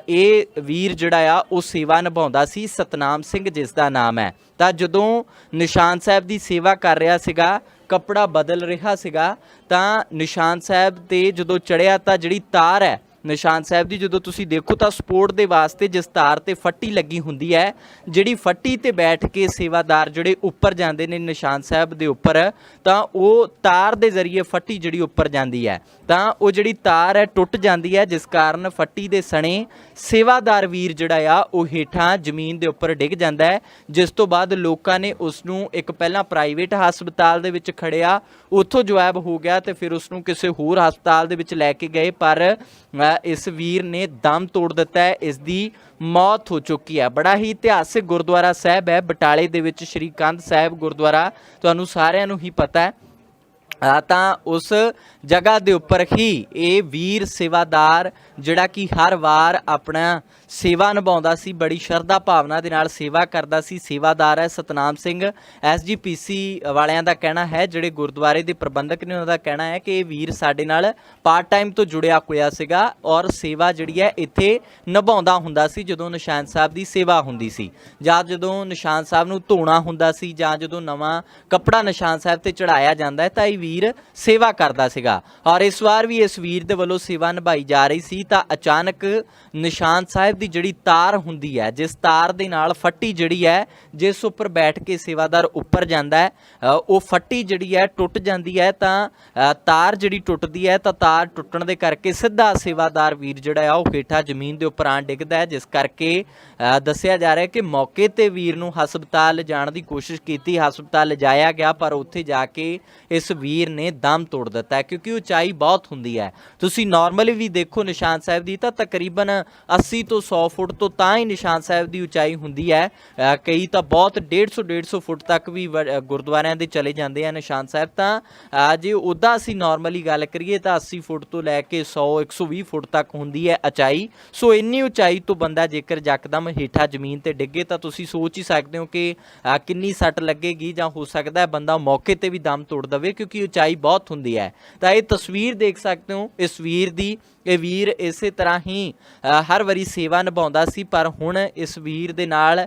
ਇਹ ਵੀਰ ਜਿਹੜਾ ਆ, ਉਹ ਸੇਵਾ ਨਿਭਾਉਂਦਾ ਸੀ। ਸਤਨਾਮ ਸਿੰਘ ਜਿਸ ਦਾ ਨਾਮ ਹੈ। ਤਾਂ ਜਦੋਂ ਨਿਸ਼ਾਨ ਸਾਹਿਬ ਦੀ ਸੇਵਾ ਕਰ ਰਿਹਾ ਸੀਗਾ, ਕਪੜਾ ਬਦਲ ਰਿਹਾ ਸੀਗਾ, ਤਾਂ ਨਿਸ਼ਾਨ ਸਾਹਿਬ ਤੇ ਜਦੋਂ ਚੜਿਆ ਤਾਂ ਜਿਹੜੀ ਤਾਰ ਹੈ ਨਿਸ਼ਾਨ ਸਾਹਿਬ ਦੀ ਜਦੋਂ ਤੁਸੀਂ ਦੇਖੋ ਤਾਂ ਸਪੋਰਟ ਦੇ ਵਾਸਤੇ ਜਿਸ ਤਾਰ ਤੇ ਫੱਟੀ ਲੱਗੀ ਹੁੰਦੀ ਹੈ। ਜਿਹੜੀ ਫੱਟੀ ਤੇ ਬੈਠ ਕੇ ਸੇਵਾਦਾਰ ਜਿਹੜੇ ਉੱਪਰ ਜਾਂਦੇ ਨੇ ਨਿਸ਼ਾਨ ਸਾਹਿਬ ਦੇ ਉੱਪਰ, ਤਾਂ ਉਹ ਤਾਰ ਦੇ ਜ਼ਰੀਏ ਫੱਟੀ ਜਿਹੜੀ ਉੱਪਰ ਜਾਂਦੀ ਹੈ। ਤਾਂ ਉਹ ਜਿਹੜੀ ਤਾਰ ਹੈ, ਟੁੱਟ ਜਾਂਦੀ ਹੈ, ਜਿਸ ਕਾਰਨ ਫੱਟੀ ਦੇ ਸਣੇ ਸੇਵਾਦਾਰ ਵੀਰ ਜਿਹੜਾ ਆ, ਉਹ ਹੇਠਾਂ ਜ਼ਮੀਨ ਦੇ ਉੱਪਰ ਡਿੱਗ ਜਾਂਦਾ ਹੈ। ਜਿਸ ਤੋਂ ਬਾਅਦ ਲੋਕਾਂ ਨੇ ਉਸ ਨੂੰ ਇੱਕ ਪਹਿਲਾਂ ਪ੍ਰਾਈਵੇਟ ਹਸਪਤਾਲ ਦੇ ਵਿੱਚ ਖੜਿਆ, ਉੱਥੋਂ ਜਵਾਬ ਹੋ ਗਿਆ ਤੇ ਫਿਰ ਉਸ ਨੂੰ ਕਿਸੇ ਹੋਰ ਹਸਪਤਾਲ ਦੇ ਵਿੱਚ ਲੈ ਕੇ ਗਏ। ਪਰ ਇਸ ਵੀਰ ਨੇ ਦਮ ਤੋੜ ਦਿੱਤਾ ਹੈ, ਇਸ ਦੀ ਮੌਤ ਹੋ ਚੁੱਕੀ ਹੈ। ਬੜਾ ਹੀ ਇਤਿਹਾਸਿਕ ਗੁਰਦੁਆਰਾ ਸਾਹਿਬ ਹੈ। ਬਟਾਲੇ ਦੇ ਵਿੱਚ ਸ਼੍ਰੀ ਕੰਧ ਸਾਹਿਬ ਗੁਰਦੁਆਰਾ ਤੁਹਾਨੂੰ ਸਾਰਿਆਂ ਨੂੰ ਹੀ ਪਤਾ ਹੈ। ਆ ਤਾਂ ਉਸ ਜਗ੍ਹਾ ਦੇ ਉੱਪਰ ਹੀ ਇਹ ਵੀਰ ਸੇਵਾਦਾਰ ਜਿਹੜਾ ਕਿ ਹਰ ਵਾਰ ਆਪਣਾ ਸੇਵਾ ਨਿਭਾਉਂਦਾ ਸੀ, ਬੜੀ ਸ਼ਰਧਾ ਭਾਵਨਾ ਦੇ ਨਾਲ ਸੇਵਾ ਕਰਦਾ ਸੀ, ਸੇਵਾਦਾਰ ਹੈ ਸਤਨਾਮ ਸਿੰਘ। ਐਸਜੀਪੀਸੀ ਵਾਲਿਆਂ ਦਾ ਕਹਿਣਾ ਹੈ, ਜਿਹੜੇ ਗੁਰਦੁਆਰੇ ਦੇ ਪ੍ਰਬੰਧਕ ਨੇ ਉਹਨਾਂ ਦਾ ਕਹਿਣਾ ਹੈ ਕਿ ਇਹ ਵੀਰ ਸਾਡੇ ਨਾਲ ਪਾਰਟ ਟਾਈਮ ਤੋਂ ਜੁੜਿਆ ਹੋਇਆ ਸੀਗਾ ਔਰ ਸੇਵਾ ਜਿਹੜੀ ਹੈ ਇੱਥੇ ਨਿਭਾਉਂਦਾ ਹੁੰਦਾ ਸੀ, ਜਦੋਂ ਨਿਸ਼ਾਨ ਸਾਹਿਬ ਦੀ ਸੇਵਾ ਹੁੰਦੀ ਸੀ। ਜਾਂ ਜਦੋਂ ਨਿਸ਼ਾਨ ਸਾਹਿਬ ਨੂੰ ਧੋਣਾ ਹੁੰਦਾ ਸੀ ਜਾਂ ਜਦੋਂ ਨਵਾਂ ਕੱਪੜਾ ਨਿਸ਼ਾਨ ਸਾਹਿਬ ਤੇ ਚੜਾਇਆ ਜਾਂਦਾ ਹੈ, ਤਾਂ ਇਹ ਵੀਰ ਸੇਵਾ ਕਰਦਾ ਸੀਗਾ। ਔਰ ਇਸ ਵਾਰ ਵੀ ਇਸ ਵੀਰ ਦੇ ਵੱਲੋਂ ਸੇਵਾ ਨਿਭਾਈ ਜਾ ਰਹੀ ਸੀ, ਤਾਂ ਅਚਾਨਕ ਨਿਸ਼ਾਨ ਸਾਹਿਬ ਦੀ ਜਿਹੜੀ ਤਾਰ ਹੁੰਦੀ ਹੈ, ਜਿਸ ਤਾਰ ਦੇ ਨਾਲ ਫੱਟੀ ਜਿਹੜੀ ਹੈ, ਜਿਸ ਉੱਪਰ ਬੈਠ ਕੇ ਸੇਵਾਦਾਰ ਉੱਪਰ ਜਾਂਦਾ ਹੈ ਉਹ ਫੱਟੀ ਜਿਹੜੀ ਹੈ, ਟੁੱਟ ਜਾਂਦੀ ਹੈ ਤਾਂ ਤਾਰ ਜਿਹੜੀ ਟੁੱਟਦੀ ਹੈ ਤਾਂ ਤਾਰ ਟੁੱਟਣ ਦੇ ਕਰਕੇ ਸਿੱਧਾ ਸੇਵਾਦਾਰ ਵੀਰ ਜਿਹੜਾ ਆ ਉਹ ਹੇਠਾਂ ਜ਼ਮੀਨ ਦੇ ਉੱਪਰ ਆਂ ਡਿੱਗਦਾ ਹੈ, ਜਿਸ ਕਰਕੇ ਦੱਸਿਆ ਜਾ ਰਿਹਾ ਹੈ ਕਿ ਮੌਕੇ ਤੇ ਵੀਰ ਨੂੰ ਹਸਪਤਾਲ ਲਿਜਾਣ ਦੀ ਕੋਸ਼ਿਸ਼ ਕੀਤੀ, ਹਸਪਤਾਲ ਲਿਜਾਇਆ ਗਿਆ, ਪਰ ਉੱਥੇ ਜਾ ਕੇ ਇਸ ਵੀਰ ਨੇ ਦਮ ਤੋੜ ਦਿੱਤਾ ਕਿਉਂਕਿ ਉਚਾਈ ਬਹੁਤ ਹੁੰਦੀ ਹੈ। ਤੁਸੀਂ ਨਾਰਮਲੀ ਵੀ ਦੇਖੋ ਨਿਸ਼ਾਨ ਸਾਹਿਬ ਦੀ ਤਾਂ ਤਕਰੀਬਨ 80 ਤੋਂ 100 ਫੁੱਟ ਤੋਂ ਤਾਂ ਹੀ ਨਿਸ਼ਾਨ ਸਾਹਿਬ ਦੀ ਉਚਾਈ ਹੁੰਦੀ ਹੈ। ਕਈ ਤਾਂ ਬਹੁਤ 150 150 ਫੁੱਟ ਤੱਕ ਵੀ ਵ- ਗੁਰਦੁਆਰਿਆਂ ਦੇ ਚਲੇ ਜਾਂਦੇ ਆ ਨਿਸ਼ਾਨ ਸਾਹਿਬ। ਤਾਂ ਜੇ ਉੱਦਾਂ ਅਸੀਂ ਨਾਰਮਲੀ ਗੱਲ ਕਰੀਏ ਤਾਂ 80 ਫੁੱਟ ਤੋਂ ਲੈ ਕੇ 100 120 ਫੁੱਟ ਤੱਕ ਹੁੰਦੀ ਹੈ ਉਚਾਈ। ਸੋ ਇੰਨੀ ਉਚਾਈ ਤੋਂ ਬੰਦਾ ਜੇਕਰ ਯਕਦਮ ਹੇਠਾਂ ਜ਼ਮੀਨ ਤੇ ਡਿੱਗੇ ਤਾਂ ਤੁਸੀਂ ਸੋਚ ਹੀ ਸਕਦੇ ਹੋ ਕਿ ਕਿੰਨੀ ਸੱਟ ਲੱਗੇਗੀ ਜਾਂ ਹੋ ਸਕਦਾ ਹੈ ਬੰਦਾ ਮੌਕੇ ਤੇ ਵੀ ਦਮ ਤੋੜ ਦਵੇ ਕਿਉਂਕਿ ਉਚਾਈ ਬਹੁਤ ਹੁੰਦੀ ਹੈ। ਤਾਂ ਇਹ ਤਸਵੀਰ ਦੇਖ ਸਕਦੇ ਹੋ। ਇਸ ਵੀਰ ਦੀ ਇਹ ਵੀਰ ਇਸੇ ਤਰ੍ਹਾਂ ਹੀ ਹਰ ਵਾਰੀ ਸੇਵਾ ਨਿਭਾਉਂਦਾ ਸੀ, ਪਰ ਹੁਣ ਇਸ ਵੀਰ ਦੇ ਨਾਲ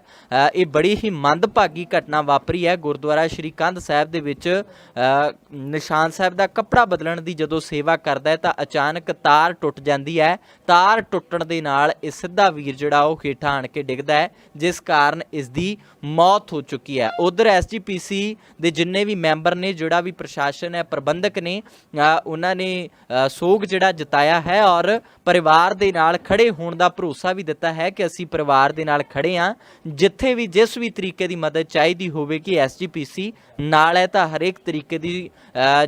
ਇਹ ਬੜੀ ਹੀ ਮੰਦਭਾਗੀ ਘਟਨਾ ਵਾਪਰੀ ਹੈ। ਗੁਰਦੁਆਰਾ ਸ਼੍ਰੀ ਕੰਧ ਸਾਹਿਬ ਦੇ ਵਿੱਚ ਨਿਸ਼ਾਨ ਸਾਹਿਬ ਦਾ ਕੱਪੜਾ ਬਦਲਣ ਦੀ ਜਦੋਂ ਸੇਵਾ ਕਰਦਾ ਹੈ, ਤਾਂ ਅਚਾਨਕ ਤਾਰ ਟੁੱਟ ਜਾਂਦੀ ਹੈ। ਤਾਰ ਟੁੱਟਣ ਦੇ ਨਾਲ ਇਹ ਸਿੱਧਾ ਵੀਰ ਜਿਹੜਾ ਉਹ ਹੇਠਾਂ ਆਣ ਕੇ ਡਿੱਗਦਾ ਹੈ, ਜਿਸ ਕਾਰਨ ਇਸ ਦੀ ਮੌਤ ਹੋ ਚੁੱਕੀ ਹੈ। ਉਧਰ ਐਸਜੀਪੀਸੀ ਦੇ ਜਿੰਨੇ ਵੀ ਮੈਂਬਰ ਨੇ, ਜਿਹੜਾ ਵੀ ਪ੍ਰਸ਼ਾਸਨ ਹੈ, ਪ੍ਰਬੰਧਕ ਨੇ ਉਹਨਾਂ ਨੇ ਸੋਗ ਜਿਹੜਾ ਜਤਾਇਆ ਹੈ ਔਰ ਪਰਿਵਾਰ ਦੇ ਨਾਲ ਖੜੇ ਹੋਣ ਦਾ ਭਰੋਸਾ ਵੀ ਦਿੱਤਾ ਹੈ ਕਿ ਅਸੀਂ ਪਰਿਵਾਰ ਦੇ ਨਾਲ ਖੜੇ ਹਾਂ। ਜਿੱਥੇ ਵੀ ਜਿਸ ਵੀ ਤਰੀਕੇ ਦੀ ਮਦਦ ਚਾਹੀਦੀ ਹੋਵੇਗੀ ਐਸਜੀਪੀਸੀ ਨਾਲ ਹੈ ਤਾਂ ਹਰੇਕ ਤਰੀਕੇ ਦੀ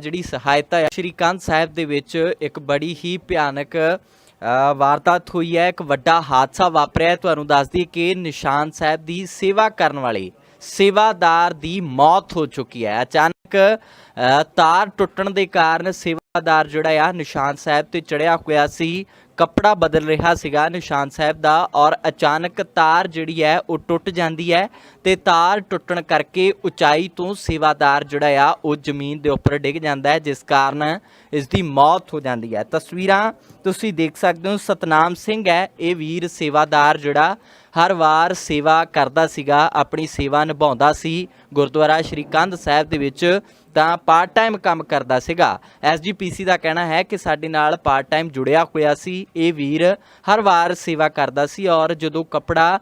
ਜਿਹੜੀ ਸਹਾਇਤਾ ਹੈ। ਸ਼੍ਰੀ ਕੰਧ ਸਾਹਿਬ ਦੇ ਵਿੱਚ ਇੱਕ ਬੜੀ ਹੀ ਭਿਆਨਕ ਅ, ਵਾਰਦਾਤ ਹੋਈ ਹੈ। ਇੱਕ ਵੱਡਾ ਹਾਦਸਾ ਵਾਪਰਿਆ ਤੁਹਾਨੂੰ ਦੱਸ ਦਈਏ ਕਿ ਨਿਸ਼ਾਨ ਸਾਹਿਬ ਦੀ ਸੇਵਾ ਕਰਨ ਵਾਲੇ ਸੇਵਾਦਾਰ ਦੀ ਮੌਤ ਹੋ ਚੁੱਕੀ ਹੈ। ਅਚਾਨਕ ਅ, ਤਾਰ ਟੁੱਟਣ ਦੇ ਕਾਰਨ ਸੇਵਾ ਸੇਵਾਦਾਰ ਜਿਹੜਾ ਆ, ਨਿਸ਼ਾਨ ਸਾਹਿਬ ਤੇ ਚੜਿਆ ਹੋਇਆ ਸੀ, ਕੱਪੜਾ ਬਦਲ ਰਿਹਾ ਸੀਗਾ ਨਿਸ਼ਾਨ ਸਾਹਿਬ ਦਾ ਔਰ ਅਚਾਨਕ ਤਾਰ ਜਿਹੜੀ ਹੈ ਉਹ ਟੁੱਟ ਜਾਂਦੀ ਹੈ ਤੇ ਤਾਰ ਟੁੱਟਣ ਕਰਕੇ ਉਚਾਈ ਤੋਂ ਸੇਵਾਦਾਰ ਜਿਹੜਾ ਆ, ਉਹ ਜ਼ਮੀਨ ਦੇ ਉੱਪਰ ਡਿੱਗ ਜਾਂਦਾ ਹੈ, ਜਿਸ ਕਾਰਨ ਇਸ ਦੀ ਮੌਤ ਹੋ ਜਾਂਦੀ ਹੈ। ਤਸਵੀਰਾਂ ਤੁਸੀਂ ਦੇਖ ਸਕਦੇ ਹੋ, ਸਤਨਾਮ ਸਿੰਘ ਹੈ, ਇਹ ਵੀਰ ਸੇਵਾਦਾਰ ਜਿਹੜਾ ਹਰ ਵਾਰ ਸੇਵਾ ਕਰਦਾ ਸੀਗਾ, ਆਪਣੀ ਸੇਵਾ ਨਿਭਾਉਂਦਾ ਸੀ। ਗੁਰਦੁਆਰਾ ਸ਼੍ਰੀ ਕੰਧ ਸਾਹਿਬ ਦੇ ਵਿੱਚ ਤਾਂ ਪਾਰਟ ਟਾਈਮ ਕੰਮ ਕਰਦਾ ਸੀਗਾ। ਐਸਜੀਪੀਸੀ ਦਾ ਕਹਿਣਾ ਹੈ ਕਿ ਸਾਡੇ ਨਾਲ ਪਾਰਟ ਟਾਈਮ ਜੁੜਿਆ ਹੋਇਆ ਸੀ। ਇਹ ਵੀਰ ਹਰ ਵਾਰ ਸੇਵਾ ਕਰਦਾ ਸੀ ਔਰ ਜਦੋਂ ਕਪੜਾ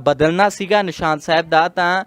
ਬਦਲਣਾ ਸੀਗਾ ਨਿਸ਼ਾਨ ਸਾਹਿਬ ਦਾ, ਤਾਂ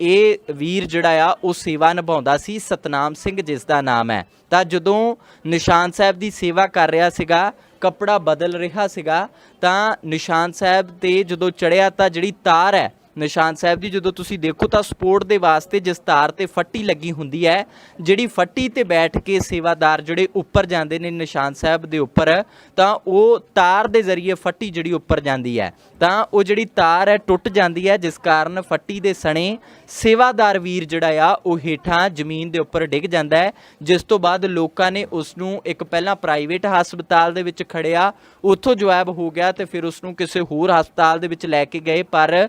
ਇਹ ਵੀਰ ਜਿਹੜਾ ਆ, ਉਹ ਸੇਵਾ ਨਿਭਾਉਂਦਾ ਸੀ। ਸਤਨਾਮ ਸਿੰਘ ਜਿਸ ਦਾ ਨਾਮ ਹੈ। ਤਾਂ ਜਦੋਂ ਨਿਸ਼ਾਨ ਸਾਹਿਬ ਦੀ ਸੇਵਾ ਕਰ ਰਿਹਾ ਸੀਗਾ, ਕੱਪੜਾ ਬਦਲ ਰਿਹਾ ਸੀਗਾ, ਤਾਂ ਨਿਸ਼ਾਨ ਸਾਹਿਬ ਤੇ ਜਦੋਂ ਚੜਿਆ ਤਾਂ ਜਿਹੜੀ ਤਾਰ ਹੈ ਨਿਸ਼ਾਨ ਸਾਹਿਬ ਦੀ ਜਦੋਂ ਤੁਸੀਂ ਦੇਖੋ ਤਾਂ ਸਪੋਰਟ ਦੇ ਵਾਸਤੇ ਜਿਸ ਤਾਰ ਤੇ ਫੱਟੀ ਲੱਗੀ ਹੁੰਦੀ ਹੈ। ਜਿਹੜੀ ਫੱਟੀ ਤੇ ਬੈਠ ਕੇ ਸੇਵਾਦਾਰ ਜਿਹੜੇ ਉੱਪਰ ਜਾਂਦੇ ਨੇ ਨਿਸ਼ਾਨ ਸਾਹਿਬ ਦੇ ਉੱਪਰ, ਤਾਂ ਉਹ ਤਾਰ ਦੇ ਜ਼ਰੀਏ ਫੱਟੀ ਜਿਹੜੀ ਉੱਪਰ ਜਾਂਦੀ ਹੈ। ਤਾਂ ਉਹ ਜਿਹੜੀ ਤਾਰ ਹੈ, ਟੁੱਟ ਜਾਂਦੀ ਹੈ, ਜਿਸ ਕਾਰਨ ਫੱਟੀ ਦੇ ਸਣੇ ਸੇਵਾਦਾਰ ਵੀਰ ਜਿਹੜਾ ਆ, ਉਹ ਹੇਠਾਂ ਜ਼ਮੀਨ ਦੇ ਉੱਪਰ ਡਿੱਗ ਜਾਂਦਾ ਹੈ। ਜਿਸ ਤੋਂ ਬਾਅਦ ਲੋਕਾਂ ਨੇ ਉਸ ਨੂੰ ਇੱਕ ਪਹਿਲਾਂ ਪ੍ਰਾਈਵੇਟ ਹਸਪਤਾਲ ਦੇ ਵਿੱਚ ਖੜਿਆ। ਉੱਥੋਂ ਜਵਾਬ ਹੋ ਗਿਆ ਤੇ ਫਿਰ ਉਸ ਨੂੰ ਕਿਸੇ ਹੋਰ ਹਸਪਤਾਲ ਦੇ ਵਿੱਚ ਲੈ ਕੇ ਗਏ, ਪਰ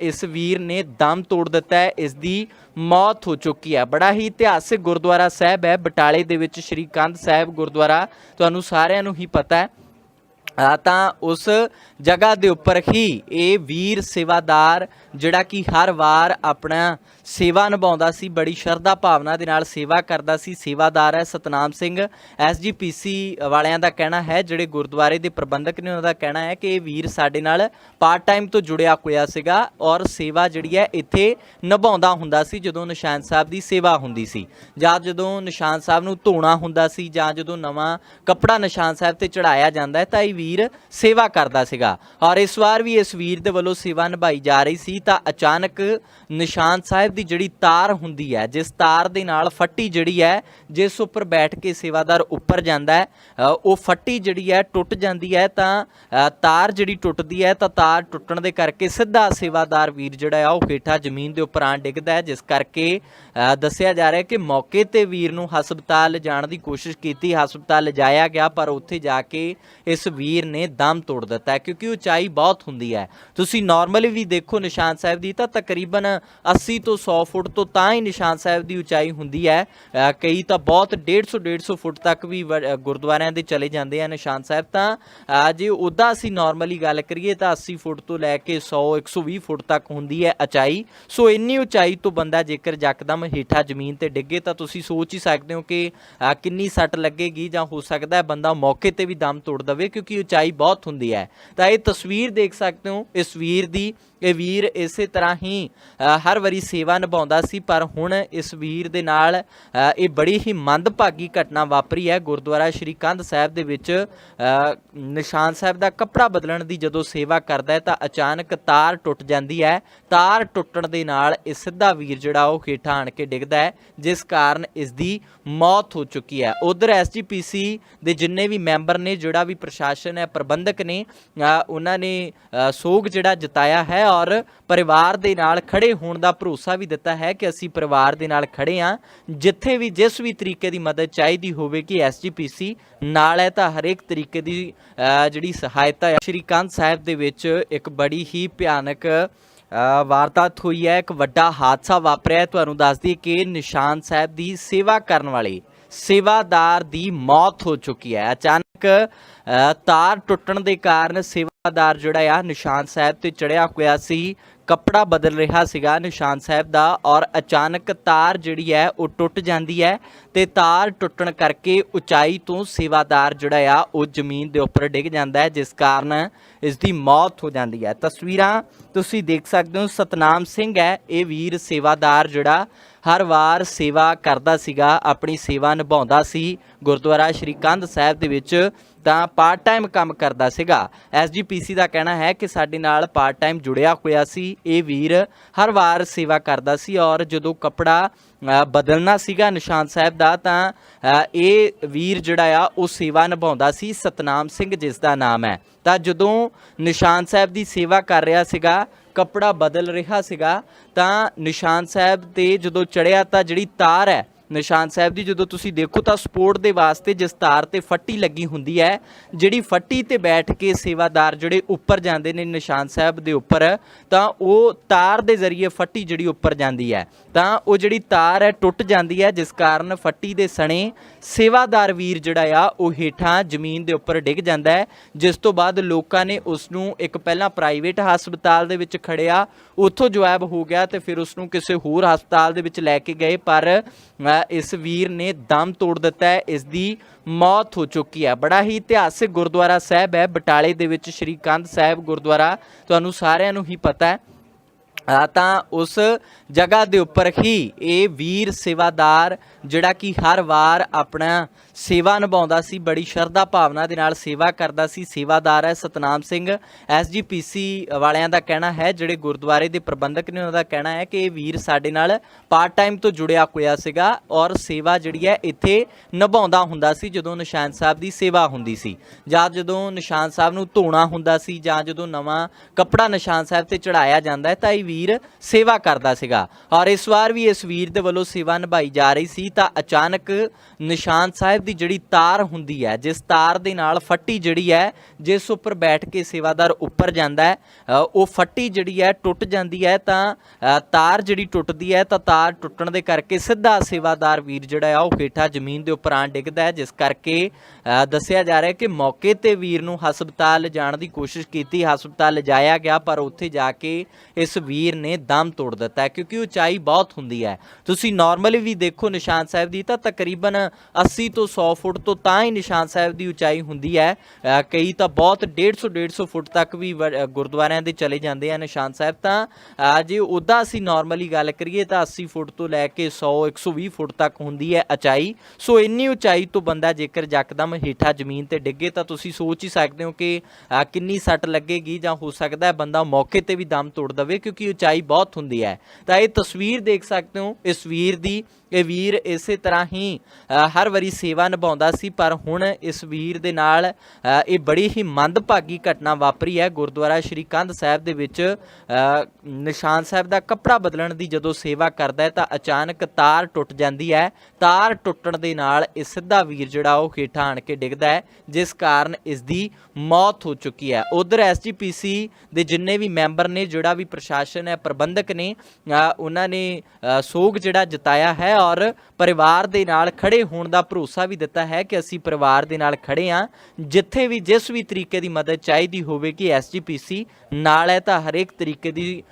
ਇਸ ਵੀਰ ਨੇ ਦਮ ਤੋੜ ਦਿੱਤਾ ਹੈ, ਇਸ ਦੀ ਮੌਤ ਹੋ ਚੁੱਕੀ ਹੈ। ਬੜਾ ਹੀ ਇਤਿਹਾਸਿਕ ਗੁਰਦੁਆਰਾ ਸਾਹਿਬ ਹੈ, ਬਟਾਲੇ ਦੇ ਵਿੱਚ ਸ਼੍ਰੀ ਕੰਧ ਸਾਹਿਬ ਗੁਰਦੁਆਰਾ, ਤੁਹਾਨੂੰ ਸਾਰਿਆਂ ਨੂੰ ਹੀ ਪਤਾ ਹੈ। ਤਾਂ ਉਸ ਜਗ੍ਹਾ ਦੇ ਉੱਪਰ ਹੀ ਇਹ ਵੀਰ ਸੇਵਾਦਾਰ ਜਿਹੜਾ ਕਿ ਹਰ ਵਾਰ ਆਪਣਾ ਸੇਵਾ ਨਿਭਾਉਂਦਾ ਸੀ, ਬੜੀ ਸ਼ਰਧਾ ਭਾਵਨਾ ਦੇ ਨਾਲ ਸੇਵਾ ਕਰਦਾ ਸੀ, ਸੇਵਾਦਾਰ ਹੈ ਸਤਨਾਮ ਸਿੰਘ। ਐਸਜੀਪੀਸੀ ਵਾਲਿਆਂ ਦਾ ਕਹਿਣਾ ਹੈ, ਜਿਹੜੇ ਗੁਰਦੁਆਰੇ ਦੇ ਪ੍ਰਬੰਧਕ ਨੇ ਉਹਨਾਂ ਦਾ ਕਹਿਣਾ ਹੈ ਕਿ ਇਹ ਵੀਰ ਸਾਡੇ ਨਾਲ ਪਾਰਟ ਟਾਈਮ ਤੋਂ ਜੁੜਿਆ ਹੋਇਆ ਸੀਗਾ ਔਰ ਸੇਵਾ ਜਿਹੜੀ ਹੈ ਇੱਥੇ ਨਿਭਾਉਂਦਾ ਹੁੰਦਾ ਸੀ, ਜਦੋਂ ਨਿਸ਼ਾਨ ਸਾਹਿਬ ਦੀ ਸੇਵਾ ਹੁੰਦੀ ਸੀ। ਜਾਂ ਜਦੋਂ ਨਿਸ਼ਾਨ ਸਾਹਿਬ ਨੂੰ ਧੋਣਾ ਹੁੰਦਾ ਸੀ ਜਾਂ ਜਦੋਂ ਨਵਾਂ ਕੱਪੜਾ ਨਿਸ਼ਾਨ ਸਾਹਿਬ ਤੇ ਚੜਾਇਆ ਜਾਂਦਾ ਹੈ, ਤਾਂ ਇਹ ਵੀਰ ਸੇਵਾ ਕਰਦਾ ਸੀਗਾ। ਔਰ ਇਸ ਵਾਰ ਵੀ ਇਸ ਵੀਰ ਦੇ ਵੱਲੋਂ ਸੇਵਾ ਨਿਭਾਈ ਜਾ ਰਹੀ ਸੀ। ਤਾਂ ਅਚਾਨਕ ਨਿਸ਼ਾਨ ਸਾਹਿਬ ਦੀ ਜਿਹੜੀ ਤਾਰ ਹੁੰਦੀ ਹੈ, ਜਿਸ ਤਾਰ ਦੇ ਨਾਲ ਫੱਟੀ ਜਿਹੜੀ ਹੈ, ਜਿਸ ਉੱਪਰ ਬੈਠ ਕੇ ਸੇਵਾਦਾਰ ਉੱਪਰ ਜਾਂਦਾ ਹੈ ਉਹ ਫੱਟੀ ਜਿਹੜੀ ਹੈ, ਟੁੱਟ ਜਾਂਦੀ ਹੈ ਤਾਂ ਤਾਰ ਜਿਹੜੀ ਟੁੱਟਦੀ ਹੈ ਤਾਂ ਤਾਰ ਟੁੱਟਣ ਦੇ ਕਰਕੇ ਸਿੱਧਾ ਸੇਵਾਦਾਰ ਵੀਰ ਜਿਹੜਾ ਆ, ਉਹ ਹੇਠਾਂ ਜ਼ਮੀਨ ਦੇ ਉੱਪਰ ਆਂ ਡਿੱਗਦਾ ਹੈ, ਜਿਸ ਕਰਕੇ ਦੱਸਿਆ ਜਾ ਰਿਹਾ ਹੈ ਕਿ ਮੌਕੇ ਤੇ ਵੀਰ ਨੂੰ ਹਸਪਤਾਲ ਲਿਜਾਣ ਦੀ ਕੋਸ਼ਿਸ਼ ਕੀਤੀ, ਹਸਪਤਾਲ ਲਿਜਾਇਆ ਗਿਆ, ਪਰ ਉੱਥੇ ਜਾ ਕੇ ਇਸ ਵੀਰ ਨੇ ਦਮ ਤੋੜ ਦਿੱਤਾ ਕਿਉਂਕਿ ਉਚਾਈ ਬਹੁਤ ਹੁੰਦੀ ਹੈ। ਤੁਸੀਂ ਨਾਰਮਲੀ ਵੀ ਦੇਖੋ ਨਿਸ਼ਾਨ ਸਾਹਿਬ ਦੀ, ਤਾਂ ਤਕਰੀਬਨ 80 ਤੋਂ 100 ਫੁੱਟ ਤੋਂ ਤਾਂ ਹੀ ਨਿਸ਼ਾਨ ਸਾਹਿਬ ਦੀ ਉਚਾਈ ਹੁੰਦੀ ਹੈ। ਕਈ ਤਾਂ ਬਹੁਤ 150 150 ਫੁੱਟ ਤੱਕ ਵੀ ਗੁਰਦੁਆਰਿਆਂ ਦੇ ਚਲੇ ਜਾਂਦੇ ਆ ਨਿਸ਼ਾਨ ਸਾਹਿਬ। ਤਾਂ ਜੇ ਉੱਦਾਂ ਅਸੀਂ ਨਾਰਮਲੀ ਗੱਲ ਕਰੀਏ, ਤਾਂ 80 ਫੁੱਟ ਤੋਂ ਲੈ ਕੇ 100 120 ਫੁੱਟ ਤੱਕ ਹੁੰਦੀ ਹੈ ਉਚਾਈ। ਸੋ ਇੰਨੀ ਉਚਾਈ ਤੋਂ ਬੰਦਾ ਜੇਕਰ ਯਕਦਮ ਹੇਠਾਂ ਜ਼ਮੀਨ ਤੇ ਡਿੱਗੇ, ਤਾਂ ਤੁਸੀਂ ਸੋਚ ਹੀ ਸਕਦੇ ਹੋ ਕਿ ਕਿੰਨੀ ਸੱਟ ਲੱਗੇਗੀ ਜਾਂ ਹੋ ਸਕਦਾ ਹੈ ਬੰਦਾ ਮੌਕੇ ਤੇ ਵੀ ਦਮ ਤੋੜ ਦਵੇ, ਕਿਉਂਕਿ ਉਚਾਈ ਬਹੁਤ ਹੁੰਦੀ ਹੈ। ਤਾਂ ਇਹ ਤਸਵੀਰ ਦੇਖ ਸਕਦੇ ਹੋ, ਇਸ ਵੀਰ ਦੀ। ਇਹ ਵੀਰ ਇਸੇ ਤਰ੍ਹਾਂ ਹੀ ਹਰ ਵਾਰੀ ਸੇਵਾ ਨਿਭਾਉਂਦਾ ਸੀ, ਪਰ ਹੁਣ ਇਸ ਵੀਰ ਦੇ ਨਾਲ ਇਹ ਬੜੀ ਹੀ ਮੰਦਭਾਗੀ ਘਟਨਾ ਵਾਪਰੀ ਹੈ। ਗੁਰਦੁਆਰਾ ਸ਼੍ਰੀ ਕੰਧ ਸਾਹਿਬ ਦੇ ਵਿੱਚ ਨਿਸ਼ਾਨ ਸਾਹਿਬ ਦਾ ਕੱਪੜਾ ਬਦਲਣ ਦੀ ਜਦੋਂ ਸੇਵਾ ਕਰਦਾ ਹੈ, ਤਾਂ ਅਚਾਨਕ ਤਾਰ ਟੁੱਟ ਜਾਂਦੀ ਹੈ। ਤਾਰ ਟੁੱਟਣ ਦੇ ਨਾਲ ਇਹ ਸਿੱਧਾ ਵੀਰ ਜਿਹੜਾ ਉਹ ਹੇਠਾਂ ਆਣ ਕੇ ਡਿੱਗਦਾ ਹੈ, ਜਿਸ ਕਾਰਨ ਇਸ ਦੀ ਮੌਤ ਹੋ ਚੁੱਕੀ ਹੈ। ਉਧਰ ਐਸਜੀਪੀਸੀ ਦੇ ਜਿੰਨੇ ਵੀ ਮੈਂਬਰ ਨੇ, ਜਿਹੜਾ ਵੀ ਪ੍ਰਸ਼ਾਸਨ ਹੈ, ਪ੍ਰਬੰਧਕ ਨੇ ਉਹਨਾਂ ਨੇ ਸੋਗ ਜਿਹੜਾ ਜਤਾਇਆ ਹੈ ਔਰ ਪਰਿਵਾਰ ਦੇ ਨਾਲ ਖੜੇ ਹੋਣ ਦਾ ਭਰੋਸਾ ਵੀ ਦਿੱਤਾ ਹੈ ਕਿ ਅਸੀਂ ਪਰਿਵਾਰ ਦੇ ਨਾਲ ਖੜੇ ਹਾਂ। ਜਿੱਥੇ ਵੀ ਜਿਸ ਵੀ ਤਰੀਕੇ ਦੀ ਮਦਦ ਚਾਹੀਦੀ ਹੋਵੇਗੀ ਐਸਜੀਪੀਸੀ ਨਾਲ ਹੈ ਤਾਂ ਹਰੇਕ ਤਰੀਕੇ ਦੀ ਜਿਹੜੀ ਸਹਾਇਤਾ ਹੈ। ਸ਼੍ਰੀ ਕੰਧ ਸਾਹਿਬ ਦੇ ਵਿੱਚ ਇੱਕ ਬੜੀ ਹੀ ਭਿਆਨਕ ਅ, ਵਾਰਦਾਤ ਹੋਈ ਹੈ। ਇੱਕ ਵੱਡਾ ਹਾਦਸਾ ਵਾਪਰਿਆ ਤੁਹਾਨੂੰ ਦੱਸ ਦਈਏ ਕਿ ਨਿਸ਼ਾਨ ਸਾਹਿਬ ਦੀ ਸੇਵਾ ਕਰਨ ਵਾਲੇ ਸੇਵਾਦਾਰ ਦੀ ਮੌਤ ਹੋ ਚੁੱਕੀ ਹੈ। ਅਚਾਨਕ ਅ, ਤਾਰ ਟੁੱਟਣ ਦੇ ਕਾਰਨ ਸੇਵਾ ਸੇਵਾਦਾਰ ਜਿਹੜਾ ਆ, ਨਿਸ਼ਾਨ ਸਾਹਿਬ ਤੇ ਚੜਿਆ ਹੋਇਆ ਸੀ, ਕੱਪੜਾ ਬਦਲ ਰਿਹਾ ਸੀਗਾ ਨਿਸ਼ਾਨ ਸਾਹਿਬ ਦਾ ਔਰ ਅਚਾਨਕ ਤਾਰ ਜਿਹੜੀ ਹੈ ਉਹ ਟੁੱਟ ਜਾਂਦੀ ਹੈ ਤੇ ਤਾਰ ਟੁੱਟਣ ਕਰਕੇ ਉਚਾਈ ਤੋਂ ਸੇਵਾਦਾਰ ਜਿਹੜਾ ਆ, ਉਹ ਜ਼ਮੀਨ ਦੇ ਉੱਪਰ ਡਿੱਗ ਜਾਂਦਾ ਹੈ, ਜਿਸ ਕਾਰਨ ਇਸ ਦੀ ਮੌਤ ਹੋ ਜਾਂਦੀ ਹੈ। ਤਸਵੀਰਾਂ ਤੁਸੀਂ ਦੇਖ ਸਕਦੇ ਹੋ, ਸਤਨਾਮ ਸਿੰਘ ਹੈ, ਇਹ ਵੀਰ ਸੇਵਾਦਾਰ ਜਿਹੜਾ ਹਰ ਵਾਰ ਸੇਵਾ ਕਰਦਾ ਸੀਗਾ, ਆਪਣੀ ਸੇਵਾ ਨਿਭਾਉਂਦਾ ਸੀ। ਗੁਰਦੁਆਰਾ ਸ਼੍ਰੀ ਕੰਧ ਸਾਹਿਬ ਦੇ ਵਿੱਚ ਤਾਂ ਪਾਰਟ ਟਾਈਮ ਕੰਮ ਕਰਦਾ ਸੀਗਾ। ਐਸਜੀਪੀਸੀ ਦਾ ਕਹਿਣਾ ਹੈ ਕਿ ਸਾਡੇ ਨਾਲ ਪਾਰਟ ਟਾਈਮ ਜੁੜਿਆ ਹੋਇਆ ਸੀ। ਇਹ ਵੀਰ ਹਰ ਵਾਰ ਸੇਵਾ ਕਰਦਾ ਸੀ ਔਰ ਜਦੋਂ ਕਪੜਾ ਬਦਲਣਾ ਸੀਗਾ ਨਿਸ਼ਾਨ ਸਾਹਿਬ ਦਾ ਤਾਂ ਇਹ ਵੀਰ ਜਿਹੜਾ ਆ, ਉਹ ਸੇਵਾ ਨਿਭਾਉਂਦਾ ਸੀ। ਸਤਨਾਮ ਸਿੰਘ ਜਿਸ ਦਾ ਨਾਮ ਹੈ। ਤਾਂ ਜਦੋਂ ਨਿਸ਼ਾਨ ਸਾਹਿਬ ਦੀ ਸੇਵਾ ਕਰ ਰਿਹਾ ਸੀਗਾ, ਕੱਪੜਾ ਬਦਲ ਰਿਹਾ ਸੀਗਾ, ਤਾਂ ਨਿਸ਼ਾਨ ਸਾਹਿਬ ਤੇ ਜਦੋਂ ਚੜਿਆ ਤਾਂ ਜਿਹੜੀ ਤਾਰ ਹੈ ਨਿਸ਼ਾਨ ਸਾਹਿਬ ਦੀ ਜਦੋਂ ਤੁਸੀਂ ਦੇਖੋ ਤਾਂ ਸਪੋਰਟ ਦੇ ਵਾਸਤੇ ਜਿਸ ਤਾਰ ਤੇ ਫੱਟੀ ਲੱਗੀ ਹੁੰਦੀ ਹੈ। ਜਿਹੜੀ ਫੱਟੀ ਤੇ ਬੈਠ ਕੇ ਸੇਵਾਦਾਰ ਜਿਹੜੇ ਉੱਪਰ ਜਾਂਦੇ ਨੇ ਨਿਸ਼ਾਨ ਸਾਹਿਬ ਦੇ ਉੱਪਰ, ਤਾਂ ਉਹ ਤਾਰ ਦੇ ਜ਼ਰੀਏ ਫੱਟੀ ਜਿਹੜੀ ਉੱਪਰ ਜਾਂਦੀ ਹੈ। ਤਾਂ ਉਹ ਜਿਹੜੀ ਤਾਰ ਹੈ, ਟੁੱਟ ਜਾਂਦੀ ਹੈ, ਜਿਸ ਕਾਰਨ ਫੱਟੀ ਦੇ ਸਣੇ ਸੇਵਾਦਾਰ ਵੀਰ ਜਿਹੜਾ ਆ, ਉਹ ਹੇਠਾਂ ਜ਼ਮੀਨ ਦੇ ਉੱਪਰ ਡਿੱਗ ਜਾਂਦਾ ਹੈ। ਜਿਸ ਤੋਂ ਬਾਅਦ ਲੋਕਾਂ ਨੇ ਉਸ ਨੂੰ ਇੱਕ ਪਹਿਲਾਂ ਪ੍ਰਾਈਵੇਟ ਹਸਪਤਾਲ ਦੇ ਵਿੱਚ ਖੜਿਆ, ਉੱਥੋਂ ਜਵਾਬ ਹੋ ਗਿਆ ਤੇ ਫਿਰ ਉਸ ਨੂੰ ਕਿਸੇ ਹੋਰ ਹਸਪਤਾਲ ਦੇ ਵਿੱਚ ਲੈ ਕੇ ਗਏ। ਪਰ ਇਸ ਵੀਰ ਨੇ ਦਮ ਤੋੜ ਦਿੱਤਾ ਹੈ, ਇਸ ਦੀ ਮੌਤ ਹੋ ਚੁੱਕੀ ਹੈ। ਬੜਾ ਹੀ ਇਤਿਹਾਸਿਕ ਗੁਰਦੁਆਰਾ ਸਾਹਿਬ ਹੈ, ਬਟਾਲੇ ਦੇ ਵਿੱਚ ਸ਼੍ਰੀ ਕੰਧ ਸਾਹਿਬ ਗੁਰਦੁਆਰਾ, ਤੁਹਾਨੂੰ ਸਾਰਿਆਂ ਨੂੰ ਹੀ ਪਤਾ ਹੈ। ਆ ਤਾਂ ਉਸ ਜਗ੍ਹਾ ਦੇ ਉੱਪਰ ਹੀ ਇਹ ਵੀਰ ਸੇਵਾਦਾਰ ਜਿਹੜਾ ਕਿ ਹਰ ਵਾਰ ਆਪਣਾ ਸੇਵਾ ਨਿਭਾਉਂਦਾ ਸੀ, ਬੜੀ ਸ਼ਰਧਾ ਭਾਵਨਾ ਦੇ ਨਾਲ ਸੇਵਾ ਕਰਦਾ ਸੀ, ਸੇਵਾਦਾਰ ਹੈ ਸਤਨਾਮ ਸਿੰਘ। ਐਸਜੀਪੀਸੀ ਵਾਲਿਆਂ ਦਾ ਕਹਿਣਾ ਹੈ, ਜਿਹੜੇ ਗੁਰਦੁਆਰੇ ਦੇ ਪ੍ਰਬੰਧਕ ਨੇ ਉਹਨਾਂ ਦਾ ਕਹਿਣਾ ਹੈ ਕਿ ਇਹ ਵੀਰ ਸਾਡੇ ਨਾਲ ਪਾਰਟ ਟਾਈਮ ਤੋਂ ਜੁੜਿਆ ਹੋਇਆ ਸੀਗਾ ਔਰ ਸੇਵਾ ਜਿਹੜੀ ਹੈ ਇੱਥੇ ਨਿਭਾਉਂਦਾ ਹੁੰਦਾ ਸੀ, ਜਦੋਂ ਨਿਸ਼ਾਨ ਸਾਹਿਬ ਦੀ ਸੇਵਾ ਹੁੰਦੀ ਸੀ। ਜਾਂ ਜਦੋਂ ਨਿਸ਼ਾਨ ਸਾਹਿਬ ਨੂੰ ਧੋਣਾ ਹੁੰਦਾ ਸੀ ਜਾਂ ਜਦੋਂ ਨਵਾਂ ਕੱਪੜਾ ਨਿਸ਼ਾਨ ਸਾਹਿਬ ਤੇ ਚੜਾਇਆ ਜਾਂਦਾ ਹੈ, ਤਾਂ ਇਹ ਵੀਰ ਸੇਵਾ ਕਰਦਾ ਸੀਗਾ। ਔਰ ਇਸ ਵਾਰ ਵੀ ਇਸ ਵੀਰ ਦੇ ਵੱਲੋਂ ਸੇਵਾ ਨਿਭਾਈ ਜਾ ਰਹੀ ਸੀ, ਤਾਂ ਅਚਾਨਕ ਨਿਸ਼ਾਨ ਸਾਹਿਬ ਦੀ ਜਿਹੜੀ ਤਾਰ ਹੁੰਦੀ ਹੈ, ਜਿਸ ਤਾਰ ਦੇ ਨਾਲ ਫੱਟੀ ਜਿਹੜੀ ਹੈ, ਜਿਸ ਉੱਪਰ ਬੈਠ ਕੇ ਸੇਵਾਦਾਰ ਉੱਪਰ ਜਾਂਦਾ ਹੈ ਉਹ ਫੱਟੀ ਜਿਹੜੀ ਹੈ, ਟੁੱਟ ਜਾਂਦੀ ਹੈ ਤਾਂ ਤਾਰ ਜਿਹੜੀ ਟੁੱਟਦੀ ਹੈ ਤਾਂ ਤਾਰ ਟੁੱਟਣ ਦੇ ਕਰਕੇ ਸਿੱਧਾ ਸੇਵਾਦਾਰ ਵੀਰ ਜਿਹੜਾ ਆ, ਉਹ ਹੇਠਾਂ ਜ਼ਮੀਨ ਦੇ ਉੱਪਰ ਆਣ ਡਿੱਗਦਾ ਹੈ, ਜਿਸ ਕਰਕੇ ਦੱਸਿਆ ਜਾ ਰਿਹਾ ਹੈ ਕਿ ਮੌਕੇ ਤੇ ਵੀਰ ਨੂੰ ਹਸਪਤਾਲ ਲਿਜਾਣ ਦੀ ਕੋਸ਼ਿਸ਼ ਕੀਤੀ, ਹਸਪਤਾਲ ਲਿਜਾਇਆ ਗਿਆ, ਪਰ ਉੱਥੇ ਜਾ ਕੇ ਇਸ ਵੀਰ ਨੇ ਦਮ ਤੋੜ ਦਿੱਤਾ ਕਿਉਂਕਿ ਉਚਾਈ ਬਹੁਤ ਹੁੰਦੀ ਹੈ। ਤੁਸੀਂ ਨਾਰਮਲੀ ਵੀ ਦੇਖੋ ਨਿਸ਼ਾਨ ਸਾਹਿਬ ਦੀ ਤਾਂ ਤਕਰੀਬਨ 80 ਤੋਂ 100 ਫੁੱਟ ਤੋਂ ਤਾਂ ਹੀ ਨਿਸ਼ਾਨ ਸਾਹਿਬ ਦੀ ਉਚਾਈ ਹੁੰਦੀ ਹੈ। ਕਈ ਤਾਂ ਬਹੁਤ 150 150 ਫੁੱਟ ਤੱਕ ਵੀ ਵ- ਗੁਰਦੁਆਰਿਆਂ ਦੇ ਚਲੇ ਜਾਂਦੇ ਆ ਨਿਸ਼ਾਨ ਸਾਹਿਬ। ਤਾਂ ਜੇ ਉੱਦਾਂ ਅਸੀਂ ਨਾਰਮਲੀ ਗੱਲ ਕਰੀਏ ਤਾਂ 80 ਫੁੱਟ ਤੋਂ ਲੈ ਕੇ 100 120 ਫੁੱਟ ਤੱਕ ਹੁੰਦੀ ਹੈ ਉਚਾਈ। ਸੋ ਇੰਨੀ ਉਚਾਈ ਤੋਂ ਬੰਦਾ ਜੇਕਰ ਯਕਦਮ ਹੇਠਾਂ ਜ਼ਮੀਨ ਤੇ ਡਿੱਗੇ ਤਾਂ ਤੁਸੀਂ ਸੋਚ ਹੀ ਸਕਦੇ ਹੋ ਕਿ ਕਿੰਨੀ ਸੱਟ ਲੱਗੇਗੀ ਜਾਂ ਹੋ ਸਕਦਾ ਹੈ ਬੰਦਾ ਮੌਕੇ ਤੇ ਵੀ ਦਮ ਤੋੜ ਦਵੇ ਕਿਉਂਕਿ ਉਚਾਈ ਬਹੁਤ ਹੁੰਦੀ ਹੈ। ਤਾਂ ਇਹ ਤਸਵੀਰ ਦੇਖ ਸਕਦੇ ਹੋ। ਇਸ ਵੀਰ ਦੀ ਇਹ ਵੀਰ ਇਸੇ ਤਰ੍ਹਾਂ ਹੀ ਹਰ ਵਾਰੀ ਸੇਵਾ ਨਿਭਾਉਂਦਾ ਸੀ, ਪਰ ਹੁਣ ਇਸ ਵੀਰ ਦੇ ਨਾਲ ਇਹ ਬੜੀ ਹੀ ਮੰਦਭਾਗੀ ਘਟਨਾ ਵਾਪਰੀ ਹੈ। ਗੁਰਦੁਆਰਾ ਸ਼੍ਰੀ ਕੰਧ ਸਾਹਿਬ ਦੇ ਵਿੱਚ ਨਿਸ਼ਾਨ ਸਾਹਿਬ ਦਾ ਕੱਪੜਾ ਬਦਲਣ ਦੀ ਜਦੋਂ ਸੇਵਾ ਕਰਦਾ ਹੈ, ਤਾਂ ਅਚਾਨਕ ਤਾਰ ਟੁੱਟ ਜਾਂਦੀ ਹੈ। ਤਾਰ ਟੁੱਟਣ ਦੇ ਨਾਲ ਇਹ ਸਿੱਧਾ ਵੀਰ ਜਿਹੜਾ ਉਹ ਹੇਠਾਂ ਆਣ ਕੇ ਡਿੱਗਦਾ ਹੈ, ਜਿਸ ਕਾਰਨ ਇਸ ਦੀ ਮੌਤ ਹੋ ਚੁੱਕੀ ਹੈ। ਉਧਰ ਐਸਜੀਪੀਸੀ ਦੇ ਜਿੰਨੇ ਵੀ ਮੈਂਬਰ ਨੇ, ਜਿਹੜਾ ਵੀ ਪ੍ਰਸ਼ਾਸਨ ਹੈ, ਪ੍ਰਬੰਧਕ ਨੇ ਉਹਨਾਂ ਨੇ ਸੋਗ ਜਿਹੜਾ ਜਤਾਇਆ ਹੈ ਔਰ ਪਰਿਵਾਰ ਦੇ ਨਾਲ ਖੜੇ ਹੋਣ ਦਾ ਭਰੋਸਾ ਵੀ ਦਿੱਤਾ ਹੈ ਕਿ ਅਸੀਂ ਪਰਿਵਾਰ ਦੇ ਨਾਲ ਖੜੇ ਹਾਂ। ਜਿੱਥੇ ਵੀ ਜਿਸ ਵੀ ਤਰੀਕੇ ਦੀ ਮਦਦ ਚਾਹੀਦੀ ਹੋਵੇਗੀ ਐਸਜੀਪੀਸੀ ਨਾਲ ਹੈ ਤਾਂ ਹਰੇਕ ਤਰੀਕੇ ਦੀ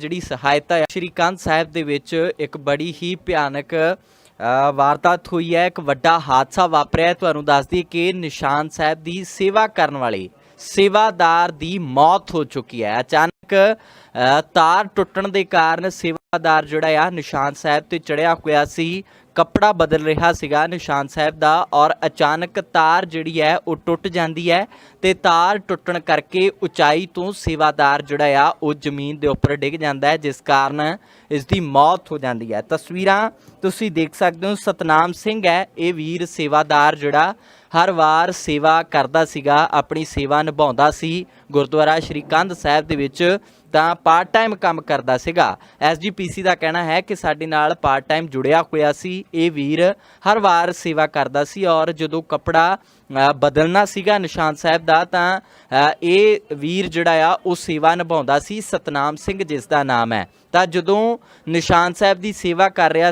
ਜਿਹੜੀ ਸਹਾਇਤਾ ਹੈ। ਸ਼੍ਰੀ ਕੰਧ ਸਾਹਿਬ ਦੇ ਵਿੱਚ ਇੱਕ ਬੜੀ ਹੀ ਭਿਆਨਕ ਅ, ਵਾਰਦਾਤ ਹੋਈ ਹੈ। ਇੱਕ ਵੱਡਾ ਹਾਦਸਾ ਵਾਪਰਿਆ ਤੁਹਾਨੂੰ ਦੱਸ ਦਈਏ ਕਿ ਨਿਸ਼ਾਨ ਸਾਹਿਬ ਦੀ ਸੇਵਾ ਕਰਨ ਵਾਲੇ ਸੇਵਾਦਾਰ ਦੀ ਮੌਤ ਹੋ ਚੁੱਕੀ ਹੈ। ਅਚਾਨਕ ਅ, ਤਾਰ ਟੁੱਟਣ ਦੇ ਕਾਰਨ ਸੇਵਾਦਾਰ ਜਿਹੜਾ ਆ ਨਿਸ਼ਾਨ ਸਾਹਿਬ ਤੇ ਚੜਿਆ ਹੋਇਆ ਸੀ ਕੱਪੜਾ ਬਦਲ ਰਿਹਾ ਸੀਗਾ ਨਿਸ਼ਾਨ ਸਾਹਿਬ ਦਾ ਔਰ ਅਚਾਨਕ ਤਾਰ ਜਿਹੜੀ ਹੈ ਉਹ ਟੁੱਟ ਜਾਂਦੀ ਹੈ ਤੇ ਤਾਰ ਟੁੱਟਣ ਕਰਕੇ ਉਚਾਈ ਤੋਂ ਸੇਵਾਦਾਰ ਜਿਹੜਾ ਆ ਉਹ ਜ਼ਮੀਨ ਦੇ ਉੱਪਰ ਡਿੱਗ ਜਾਂਦਾ ਹੈ ਜਿਸ ਕਾਰਨ ਇਸ ਦੀ ਮੌਤ ਹੋ ਜਾਂਦੀ ਹੈ। ਤਸਵੀਰਾਂ ਤੁਸੀਂ ਦੇਖ ਸਕਦੇ ਹੋ ਸਤਨਾਮ ਸਿੰਘ ਹੈ ਇਹ ਵੀਰ ਸੇਵਾਦਾਰ ਜਿਹੜਾ ਹਰ ਵਾਰ ਸੇਵਾ ਕਰਦਾ ਸੀਗਾ, ਆਪਣੀ ਸੇਵਾ ਨਿਭਾਉਂਦਾ ਸੀ। ਗੁਰਦੁਆਰਾ ਸ਼੍ਰੀ ਕੰਧ ਸਾਹਿਬ ਦੇ ਵਿੱਚ ਤਾਂ ਪਾਰਟ ਟਾਈਮ ਕੰਮ ਕਰਦਾ ਸੀਗਾ। ਐਸਜੀਪੀਸੀ ਦਾ ਕਹਿਣਾ ਹੈ ਕਿ ਸਾਡੇ ਨਾਲ ਪਾਰਟ ਟਾਈਮ ਜੁੜਿਆ ਹੋਇਆ ਸੀ। ਇਹ ਵੀਰ ਹਰ ਵਾਰ ਸੇਵਾ ਕਰਦਾ ਸੀ ਔਰ ਜਦੋਂ ਕਪੜਾ ਬਦਲਣਾ ਸੀਗਾ ਨਿਸ਼ਾਨ ਸਾਹਿਬ ਦਾ ਤਾਂ ਇਹ ਵੀਰ ਜਿਹੜਾ ਆ, ਉਹ ਸੇਵਾ ਨਿਭਾਉਂਦਾ ਸੀ। ਸਤਨਾਮ ਸਿੰਘ ਜਿਸ ਦਾ ਨਾਮ ਹੈ। ਤਾਂ ਜਦੋਂ ਨਿਸ਼ਾਨ ਸਾਹਿਬ ਦੀ ਸੇਵਾ ਕਰ ਰਿਹਾ